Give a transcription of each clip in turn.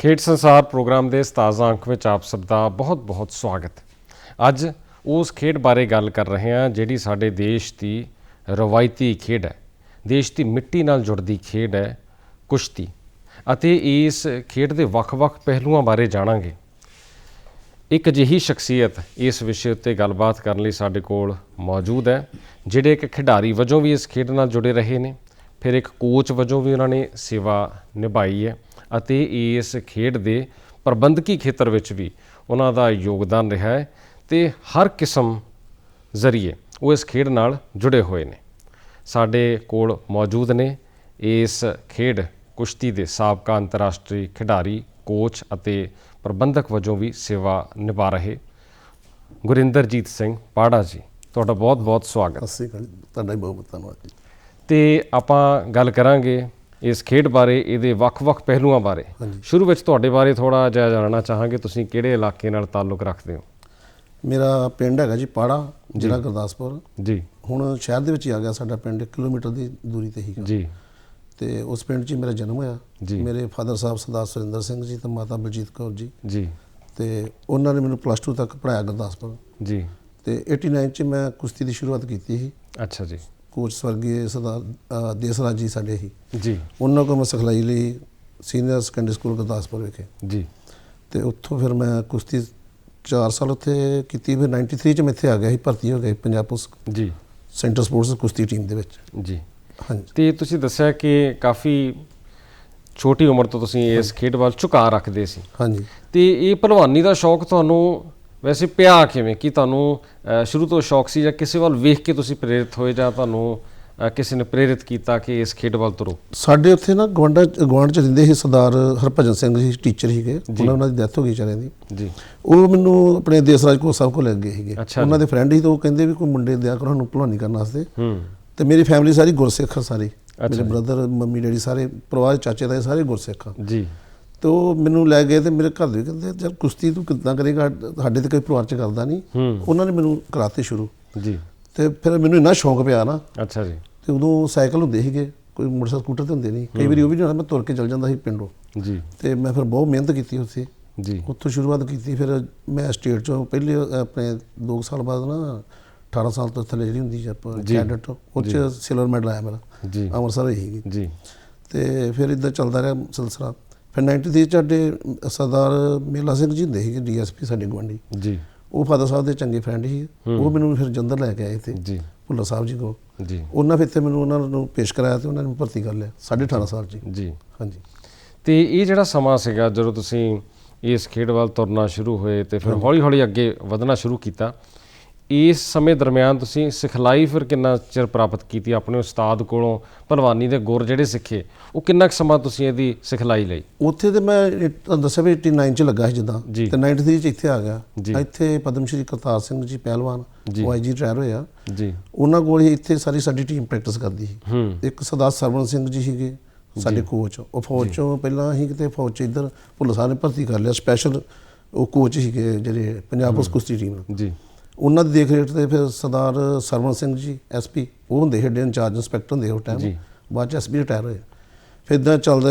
ਖੇਡ ਸੰਸਾਰ ਪ੍ਰੋਗਰਾਮ ਦੇ 17 ਅੰਕ ਵਿੱਚ ਆਪ ਸਭ ਦਾ ਬਹੁਤ-ਬਹੁਤ ਸਵਾਗਤ। ਅੱਜ ਉਸ ਖੇਡ ਬਾਰੇ ਗੱਲ ਕਰ ਰਹੇ ਹਾਂ ਜਿਹੜੀ ਸਾਡੇ ਦੇਸ਼ ਦੀ ਰਵਾਇਤੀ ਖੇਡ ਹੈ। ਦੇਸ਼ ਦੀ ਮਿੱਟੀ ਨਾਲ ਜੁੜਦੀ ਖੇਡ ਹੈ ਕੁਸ਼ਤੀ ਅਤੇ ਇਸ ਖੇਡ ਦੇ ਵੱਖ-ਵੱਖ ਪਹਿਲੂਆਂ ਬਾਰੇ ਜਾਣਾਂਗੇ। ਇੱਕ ਅਜਿਹੀ ਸ਼ਖਸੀਅਤ ਇਸ ਵਿਸ਼ੇ ਉੱਤੇ ਗੱਲਬਾਤ ਕਰਨ ਲਈ ਸਾਡੇ ਕੋਲ ਮੌਜੂਦ ਹੈ, ਜਿਹੜੇ ਇੱਕ ਖਿਡਾਰੀ ਵਜੋਂ ਵੀ ਇਸ ਖੇਡ ਨਾਲ ਜੁੜੇ ਰਹੇ ਨੇ। ਫਿਰ ਇੱਕ ਕੋਚ ਵਜੋਂ ਵੀ ਉਹਨਾਂ ਨੇ ਸੇਵਾ ਨਿਭਾਈ ਹੈ ਅਤੇ ਇਸ ਖੇਡ ਦੇ ਪ੍ਰਬੰਧਕੀ ਖੇਤਰ ਵਿੱਚ ਵੀ ਉਹਨਾਂ ਦਾ ਯੋਗਦਾਨ ਰਿਹਾ ਹੈ ਤੇ ਹਰ ਕਿਸਮ ਜ਼ਰੀਏ ਉਹ ਇਸ ਖੇਡ ਨਾਲ ਜੁੜੇ ਹੋਏ ਨੇ। ਸਾਡੇ ਕੋਲ ਮੌਜੂਦ ਨੇ ਇਸ ਖੇਡ ਕੁਸ਼ਤੀ ਦੇ ਸਾਬਕਾ ਅੰਤਰਰਾਸ਼ਟਰੀ ਖਿਡਾਰੀ, ਕੋਚ ਅਤੇ ਪ੍ਰਬੰਧਕ ਵਜੋਂ ਵੀ ਸੇਵਾ ਨਿਭਾ ਰਹੇ ਗੁਰਿੰਦਰਜੀਤ ਸਿੰਘ ਪਾੜਾ ਜੀ, ਤੁਹਾਡਾ ਬਹੁਤ-ਬਹੁਤ ਸਵਾਗਤ। ਅਸੀਂ ਤੁਹਾਡਾ ਬਹੁਤ ਬਹੁਤ ਧੰਨਵਾਦ ਜੀ। ਤੇ ਆਪਾਂ ਗੱਲ ਕਰਾਂਗੇ ਇਸ ਖੇਡ ਬਾਰੇ ਇਹਦੇ ਵੱਖ-ਵੱਖ ਪਹਿਲੂਆਂ ਬਾਰੇ। ਸ਼ੁਰੂ ਵਿੱਚ ਤੁਹਾਡੇ ਬਾਰੇ ਥੋੜਾ ਜਿਹਾ ਜਾਣਨਾ ਚਾਹਾਂਗੇ ਤੁਸੀਂ ਕਿਹੜੇ ਇਲਾਕੇ ਨਾਲ ਤਾਲੁਕ ਰੱਖਦੇ ਹੋ? ਮੇਰਾ ਪਿੰਡ ਹੈਗਾ ਜੀ ਪਾੜਾ ਜ਼ਿਲ੍ਹਾ ਗੁਰਦਾਸਪੁਰ। ਜੀ। ਹੁਣ ਸ਼ਹਿਰ ਦੇ ਵਿੱਚ ਹੀ ਆ ਗਿਆ ਸਾਡਾ ਪਿੰਡ 1 ਕਿਲੋਮੀਟਰ ਦੀ ਦੂਰੀ ਤੇ ਹੀਗਾ ਜੀ। ਤੇ ਉਸ ਪਿੰਡ 'ਚ ਹੀ ਮੇਰਾ ਜਨਮ ਹੋਇਆ। ਜੀ। ਮੇਰੇ ਫਾਦਰ ਸਾਹਿਬ ਸਰਦਾਰ ਸੁਰਿੰਦਰ ਸਿੰਘ ਜੀ ਤੇ ਮਾਤਾ ਬਲਜੀਤ ਕੌਰ ਜੀ। ਜੀ। ਤੇ ਉਹਨਾਂ ਨੇ ਮੈਨੂੰ ਪਲੱਸ 2 ਤੱਕ ਪੜਾਇਆ ਗੁਰਦਾਸਪੁਰ। ਜੀ। ਤੇ 89 'ਚ ਮੈਂ ਕੁਸ਼ਤੀ ਦੀ ਸ਼ੁਰੂਆਤ ਕੀਤੀ ਸੀ। ਅੱਛਾ ਜੀ। ਕੋਚ ਸਵਰਗੀ ਸਰਦਾਰ ਅ, ਦੇਸਰਾਜ ਜੀ ਸਾਡੇ ਹੀ। ਜੀ। ਉਹਨਾਂ ਕੋਲ ਮੈਂ ਸਿਖਲਾਈ ਲਈ ਸੀਨੀਅਰ ਸੈਕੰਡਰੀ ਸਕੂਲ ਗੁਰਦਾਸਪੁਰ ਵਿਖੇ। ਜੀ। ਤੇ ਉੱਥੋਂ ਫਿਰ ਮੈਂ ਕੁਸ਼ਤੀ 4 ਸਾਲ ਉੱਥੇ ਕੀਤੀ ਫਿਰ 93 ਚ ਮੈਂ ਇੱਥੇ ਆ ਗਿਆ ਸੀ ਭਰਤੀ ਹੋ ਗਿਆ ਪੰਜਾਬ ਪੁਲਿਸ ਜੀ। ਸੈਂਟਰ ਸਪੋਰਟਸ ਕੁਸ਼ਤੀ ਟੀਮ ਦੇ ਵਿੱਚ। ਜੀ। ਹਾਂਜੀ। ਤੇ ਤੁਸੀਂ ਦੱਸਿਆ ਕਿ ਕਾਫੀ ਛੋਟੀ ਉਮਰ ਤੋਂ ਤੁਸੀਂ ਇਸ ਖੇਡ ਵੱਲ ਝੁਕਾਅ ਰੱਖਦੇ ਸੀ। ਹਾਂਜੀ। ਤੇ ਇਹ ਭਲਵਾਨੀ ਦਾ ਸ਼ੌਕ ਤੁਹਾਨੂੰ ਵੈਸੇ ਪਿਆ ਕਿਵੇਂ? ਕਿ ਤੁਹਾਨੂੰ ਸ਼ੁਰੂ ਤੋਂ ਸ਼ੌਕ ਸੀ ਜਾਂ ਕਿਸੇ ਵੱਲ ਵੇਖ ਕੇ ਤੁਸੀਂ ਪ੍ਰੇਰਿਤ ਹੋਏ ਜਾਂ ਤੁਹਾਨੂੰ ਕਿਸੇ ਨੇ ਪ੍ਰੇਰਿਤ ਕੀਤਾ ਕਿ ਇਸ ਖੇਡ ਵੱਲ ਤੁਰੋ? ਸਾਡੇ ਉੱਥੇ ਨਾ ਗਵਾਂਡਾ ਗਵਾਂਡ ਚ ਰਹਿੰਦੇ ਸੀ ਸਰਦਾਰ ਹਰਭਜਨ ਸਿੰਘ ਜੀ ਟੀਚਰ ਸੀਗੇ। ਉਹਨਾਂ ਉਹਨਾਂ ਦੀ ਡੈਥ ਹੋ ਗਈ ਵਿਚਾਰਿਆਂ ਦੀ। ਜੀ। ਉਹ ਮੈਨੂੰ ਆਪਣੇ ਦੇਸਰਾਜ ਕੋ ਸਾਹਿਬ ਕੋਲ ਲੈ ਗਏ ਸੀਗੇ। ਉਹਨਾਂ ਦੇ ਫਰੈਂਡ ਸੀ ਤਾਂ ਉਹ ਕਹਿੰਦੇ ਵੀ ਕੋਈ ਮੁੰਡੇ ਦਿਆ ਕਰੋ ਸਾਨੂੰ ਭਲਵਾਨੀ ਕਰਨ ਵਾਸਤੇ। ਹੂੰ। ਤੇ ਮੇਰੀ ਫੈਮਿਲੀ ਸਾਰੀ ਗੁਰਸਿੱਖ ਆ ਸਾਰੀ। ਮੇਰੇ ਬ੍ਰਦਰ ਮੰਮੀ ਡੈਡੀ ਸਾਰੇ ਪਰਿਵਾਰ ਚਾਚੇ ਤਾਏ ਸਾਰੇ ਗੁਰਸਿੱਖ ਆ। ਜੀ। ਤੇ ਉਹ ਮੈਨੂੰ ਲੈ ਗਏ ਤੇ ਮੇਰੇ ਘਰ ਦੇ ਕਹਿੰਦੇ ਚੱਲ ਕੁਸ਼ਤੀ ਤੂੰ ਕਿੱਦਾਂ ਕਰੇਗਾ? ਸਾਡੇ ਤੇ ਕੋਈ ਪਰਿਵਾਰ ਚ ਕਰਦਾ ਨਹੀਂ ਹੂੰ। ਉਹਨਾਂ ਨੇ ਮੈਨੂੰ ਕਰਾਤੇ ਸ਼ੁਰੂ। ਜੀ। ਤੇ ਫਿਰ ਮੈਨੂੰ ਇੰਨਾ ਸ਼ੌਂਕ ਪਿਆ ਨਾ। ਅੱਛਾ ਜੀ। ਤੇ ਉਦੋਂ ਸਾਈਕਲ ਹੁੰਦੇ ਸੀਗੇ ਕੋਈ ਮੋਟਰਸਾਈਕਲ ਸਕੂਟਰ ਤੇ ਹੁੰਦੇ ਨਹੀਂ ਕਈ ਵਾਰੀ ਉਹ ਵੀ ਨਹੀਂ ਹੁੰਦਾ ਮੈਂ ਤੁਰ ਕੇ ਚੱਲ ਜਾਂਦਾ ਸੀ ਪਿੰਡੋਂ। ਜੀ। ਤੇ ਮੈਂ ਫਿਰ ਬਹੁਤ ਮਿਹਨਤ ਕੀਤੀ ਉੱਥੇ। ਜੀ। ਉੱਥੋਂ ਸ਼ੁਰੂਆਤ ਕੀਤੀ ਫਿਰ ਮੈਂ ਸਟੇਟ ਚੋਂ ਪਹਿਲੇ ਆਪਣੇ 2 ਸਾਲ ਬਾਅਦ ਨਾ 18 ਸਾਲ ਤੋਂ ਥੱਲੇ ਜਿਹੜੀ ਹੁੰਦੀ ਹੈ ਆਪਾਂ। ਕੈਡਟ ਉਹ 'ਚ ਸਿਲਵਰ ਮੈਡਲ ਆਇਆ ਮੇਰਾ। ਜੀ। ਅੰਮ੍ਰਿਤਸਰ ਸੀਗੀ। ਜੀ। ਤੇ ਫਿਰ ਇਦਾਂ ਚੱਲਦਾ ਰਿਹਾ ਸਿਲਸਿਲਾ। ਫਿਰ 93 ਚ ਸਾਡੇ ਸਰਦਾਰ ਮੇਲਾ ਸਿੰਘ ਜੀ ਹੁੰਦੇ ਸੀਗੇ ਡੀਐਸਪੀ ਸਾਡੇ ਗਵਾਂਢੀ ਜੀ। ਉਹ ਫਾਦਰ ਸਾਹਿਬ ਦੇ ਚੰਗੇ ਫਰੈਂਡ ਸੀ। ਉਹ ਮੈਨੂੰ ਫਿਰ ਜੰਦਰ ਲੈ ਕੇ ਆਏ ਤੇ ਜੀ। ਭੁੱਲਰ ਸਾਹਿਬ ਜੀ ਕੋ ਜੀ। ਉਹਨਾਂ ਫਿਰ ਇੱਥੇ ਮੈਨੂੰ ਉਹਨਾਂ ਨੂੰ ਪੇਸ਼ ਕਰਾਇਆ ਤੇ ਉਹਨਾਂ ਨੇ ਭਰਤੀ ਕਰ ਲਿਆ 18.5 ਸਾਲ ਜੀ ਜੀ। ਹਾਂਜੀ। ਤੇ ਇਹ ਜਿਹੜਾ ਸਮਾਂ ਸੀਗਾ ਜਦੋਂ ਤੁਸੀਂ ਇਸ ਖੇਡ ਵੱਲ ਤੁਰਨਾ ਸ਼ੁਰੂ ਹੋਏ ਤੇ ਫਿਰ ਹੌਲੀ-ਹੌਲੀ ਅੱਗੇ ਵਧਣਾ ਸ਼ੁਰੂ ਕੀਤਾ ਇਸ ਸਮੇਂ ਦਰਮਿਆਨ ਤੁਸੀਂ ਸਿਖਲਾਈ ਫਿਰ ਕਿੰਨਾ ਚਿਰ ਪ੍ਰਾਪਤ ਕੀਤੀ ਆਪਣੇ ਉਸਤਾਦ ਕੋਲੋਂ ਭਲਵਾਨੀ ਦੇ ਗੁਰ ਜਿਹੜੇ ਸਿੱਖੇ ਉਹ ਕਿੰਨਾ ਕੁ ਸਮਾਂ ਤੁਸੀਂ ਇਹਦੀ ਸਿਖਲਾਈ ਲਈ? ਉੱਥੇ ਤੇ ਮੈਂ ਇਹ ਤੁਹਾਨੂੰ ਦੱਸਿਆ ਵੀ 89 ਚ ਲੱਗਾ ਸੀ ਜਿੱਦਾਂ ਜੀ। ਤੇ 93 ਚ ਇੱਥੇ ਆ ਗਿਆ। ਇੱਥੇ ਪਦਮ ਸ਼੍ਰੀ ਕਰਤਾਰ ਸਿੰਘ ਜੀ ਪਹਿਲਵਾਨ ਜੀ। ਉਹ ਆਈਜੀ ਰਿਟਾਇਰ ਹੋਇਆ ਜੀ। ਉਹਨਾਂ ਕੋਲ ਹੀ ਇੱਥੇ ਸਾਰੀ ਸਾਡੀ ਟੀਮ ਪ੍ਰੈਕਟਿਸ ਕਰਦੀ ਸੀ। ਹੂੰ। ਇੱਕ ਸਰਦਾਰ ਸਰਵਨ ਸਿੰਘ ਜੀ ਸੀਗੇ ਸਾਡੇ ਕੋਚ ਉਹ ਫੌਜ ਚੋਂ ਪਹਿਲਾਂ ਹੀ ਕਿਤੇ ਫੌਜ ਚ ਇੱਧਰ ਭੁੱਲਰ ਸਾਹਿਬ ਨੇ ਭਰਤੀ ਕਰ ਲਿਆ ਸਪੈਸ਼ਲ ਉਹ ਕੋਚ ਸੀਗੇ ਜਿਹੜੇ ਪੰਜਾਬ ਪੁਲਿਸ ਕੁਸ਼ਤੀ ਟੀਮ ਨਾਲ ਜੀ। ਉਹਨਾਂ ਦੀ ਦੇਖ ਰੇਖ ਤੇ ਫਿਰ ਸਰਦਾਰ ਸਰਵਨ ਸਿੰਘ ਜੀ ਐਸਪੀ ਉਹ ਹੁੰਦੇ ਹੈਡ ਇੰਚਾਰਜ ਇੰਸਪੈਕਟਰ ਹੁੰਦੇ ਉਸ ਜੀ। ਟਾਈਮ ਬਾਅਦ ਚ ਐਸਪੀ ਰਿਟਾਇਰ ਹੋਏ। ਫਿਰ ਇਦਾਂ ਚੱਲਦਾ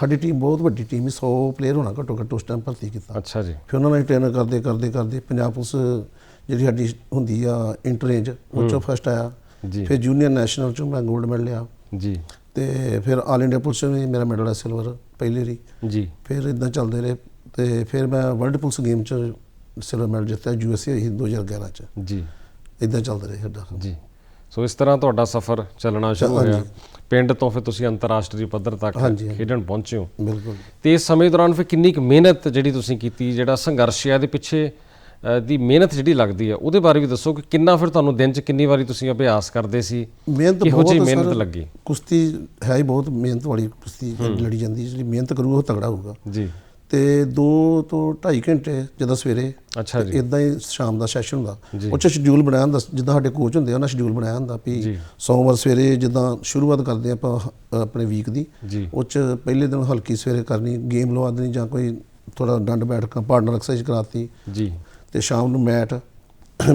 ਸਾਡੀ ਟੀਮ ਬਹੁਤ ਵੱਡੀ ਟੀਮ ਸੀ 100 ਪਲੇਅਰ ਹੋਣਾ ਘੱਟੋ ਘੱਟ ਉਸ ਟਾਈਮ ਭਰਤੀ ਕੀਤਾ। ਅੱਛਾ ਜੀ। ਫਿਰ ਉਹਨਾਂ ਨੇ ਟ੍ਰੇਨਰ ਕਰਦੇ ਕਰਦੇ ਕਰਦੇ ਪੰਜਾਬ ਪੁਲਿਸ ਜਿਹੜੀ ਸਾਡੀ ਹੁੰਦੀ ਆ ਇੰਟਰ ਰੇਂਜ ਉਹ ਚੋਂ ਫਸਟ ਆਇਆ। ਜੀ। ਫਿਰ ਜੂਨੀਅਰ ਨੈਸ਼ਨਲ ਚੋਂ ਮੈਂ 골ਡ ਮੈਡਲ ਲਿਆ। ਜੀ। ਤੇ ਫਿਰ ਆਲ ਇੰਡੀਆ ਪੁਲਿਸ ਚੋਂ ਵੀ ਮੇਰਾ ਮੈਡਲ ਹੈ ਸਿਲਵਰ ਪਹਿਲੀ ਵਾਰੀ। ਜੀ। ਫਿਰ ਇਦਾਂ ਚੱਲਦੇ ਰਹੇ ਤੇ ਫਿਰ ਮੈਂ ਵਰਲਡ ਪੁਲਿਸ ਗੇਮ ਚ ਸਿਲਵਰ ਮੈਡਲ ਜਿੱਤਿਆ ਯੂਐਸਏ ਸੀ 2011 ਚ। ਜੀ। ਇਦਾਂ ਚੱਲਦਾ ਰਿਹਾ ਸਾਡਾ ਜੀ। ਸੋ ਇਸ ਤਰ੍ਹਾਂ ਤੁਹਾਡਾ ਸਫ਼ਰ ਚੱਲਣਾ ਸ਼ੁਰੂ। ਹੋਇਆ। ਪਿੰਡ ਤੋਂ ਫਿਰ ਤੁਸੀਂ ਅੰਤਰਰਾਸ਼ਟਰੀ ਪੱਧਰ ਤੱਕ। ਖੇਡਣ ਪਹੁੰਚੇ ਹੋ। ਬਿਲਕੁਲ। ਤੇ ਇਸ ਸਮੇਂ ਦੌਰਾਨ ਫਿਰ ਕਿੰਨੀ ਕੁ ਮਿਹਨਤ ਜਿਹੜੀ ਤੁਸੀਂ ਕੀਤੀ ਜਿਹੜਾ ਸੰਘਰਸ਼ ਹੈ ਦੇ ਪਿੱਛੇ ਦੀ ਮਿਹਨਤ ਜਿਹੜੀ ਲੱਗਦੀ ਹੈ ਉਹਦੇ ਬਾਰੇ ਵੀ ਦੱਸੋ ਕਿ ਕਿੰਨਾ ਫਿਰ ਤੁਹਾਨੂੰ ਦਿਨ 'ਚ ਕਿੰਨੀ ਵਾਰੀ ਤੁਸੀਂ ਅਭਿਆਸ ਕਰਦੇ ਸੀ ਮਿਹਨਤ ਬਹੁਤ ਆ ਮਿਹਨਤ। ਲੱਗੀ? ਕੁਸ਼ਤੀ ਹੈ ਹੀ ਬਹੁਤ ਮਿਹਨਤ ਵਾਲੀ ਕੁਸ਼ਤੀ ਲੜੀ ਜਾਂਦੀ ਜਿਹੜੀ ਮਿਹਨਤ ਕਰੂਗਾ ਉਹ ਤਗੜਾ ਹੋਊਗਾ। ਜੀ। ਤੇ 2 ਤੋਂ 2.5 ਘੰਟੇ ਜਦੋਂ ਸਵੇਰੇ ਅੱਛਾ ਜੀ। ਇਦਾਂ ਹੀ ਸ਼ਾਮ ਦਾ ਸੈਸ਼ਨ ਹੁੰਦਾ। ਜੀ। ਉਹ ਚ ਸ਼ਡਿਊਲ ਬਣਾਇਆ ਹੁੰਦਾ ਜਿੱਦਾਂ ਸਾਡੇ ਕੋਚ ਹੁੰਦੇ ਆ ਉਹਨਾਂ ਸ਼ਡਿਊਲ ਬਣਾਇਆ ਹੁੰਦਾ ਵੀ। ਸੋਮਵਾਰ ਸਵੇਰੇ ਜਿੱਦਾਂ ਸ਼ੁਰੂਆਤ ਕਰਦੇ ਆਪਾਂ ਆਪਣੇ ਵੀਕ ਦੀ। ਉਹ ਚ ਪਹਿਲੇ ਦਿਨ ਹਲਕੀ ਸਵੇਰੇ ਕਰਨੀ ਗੇਮ ਲਵਾ ਦੇਣੀ ਜਾਂ ਕੋਈ ਥੋੜਾ ਡੰਡ ਬੈਠ ਪਾਰਟਨਰ ਐਕਸਰਸਾਈਜ਼ ਕਰਾਤੀ। ਜੀ। ਤੇ ਸ਼ਾਮ ਨੂੰ ਮੈਟ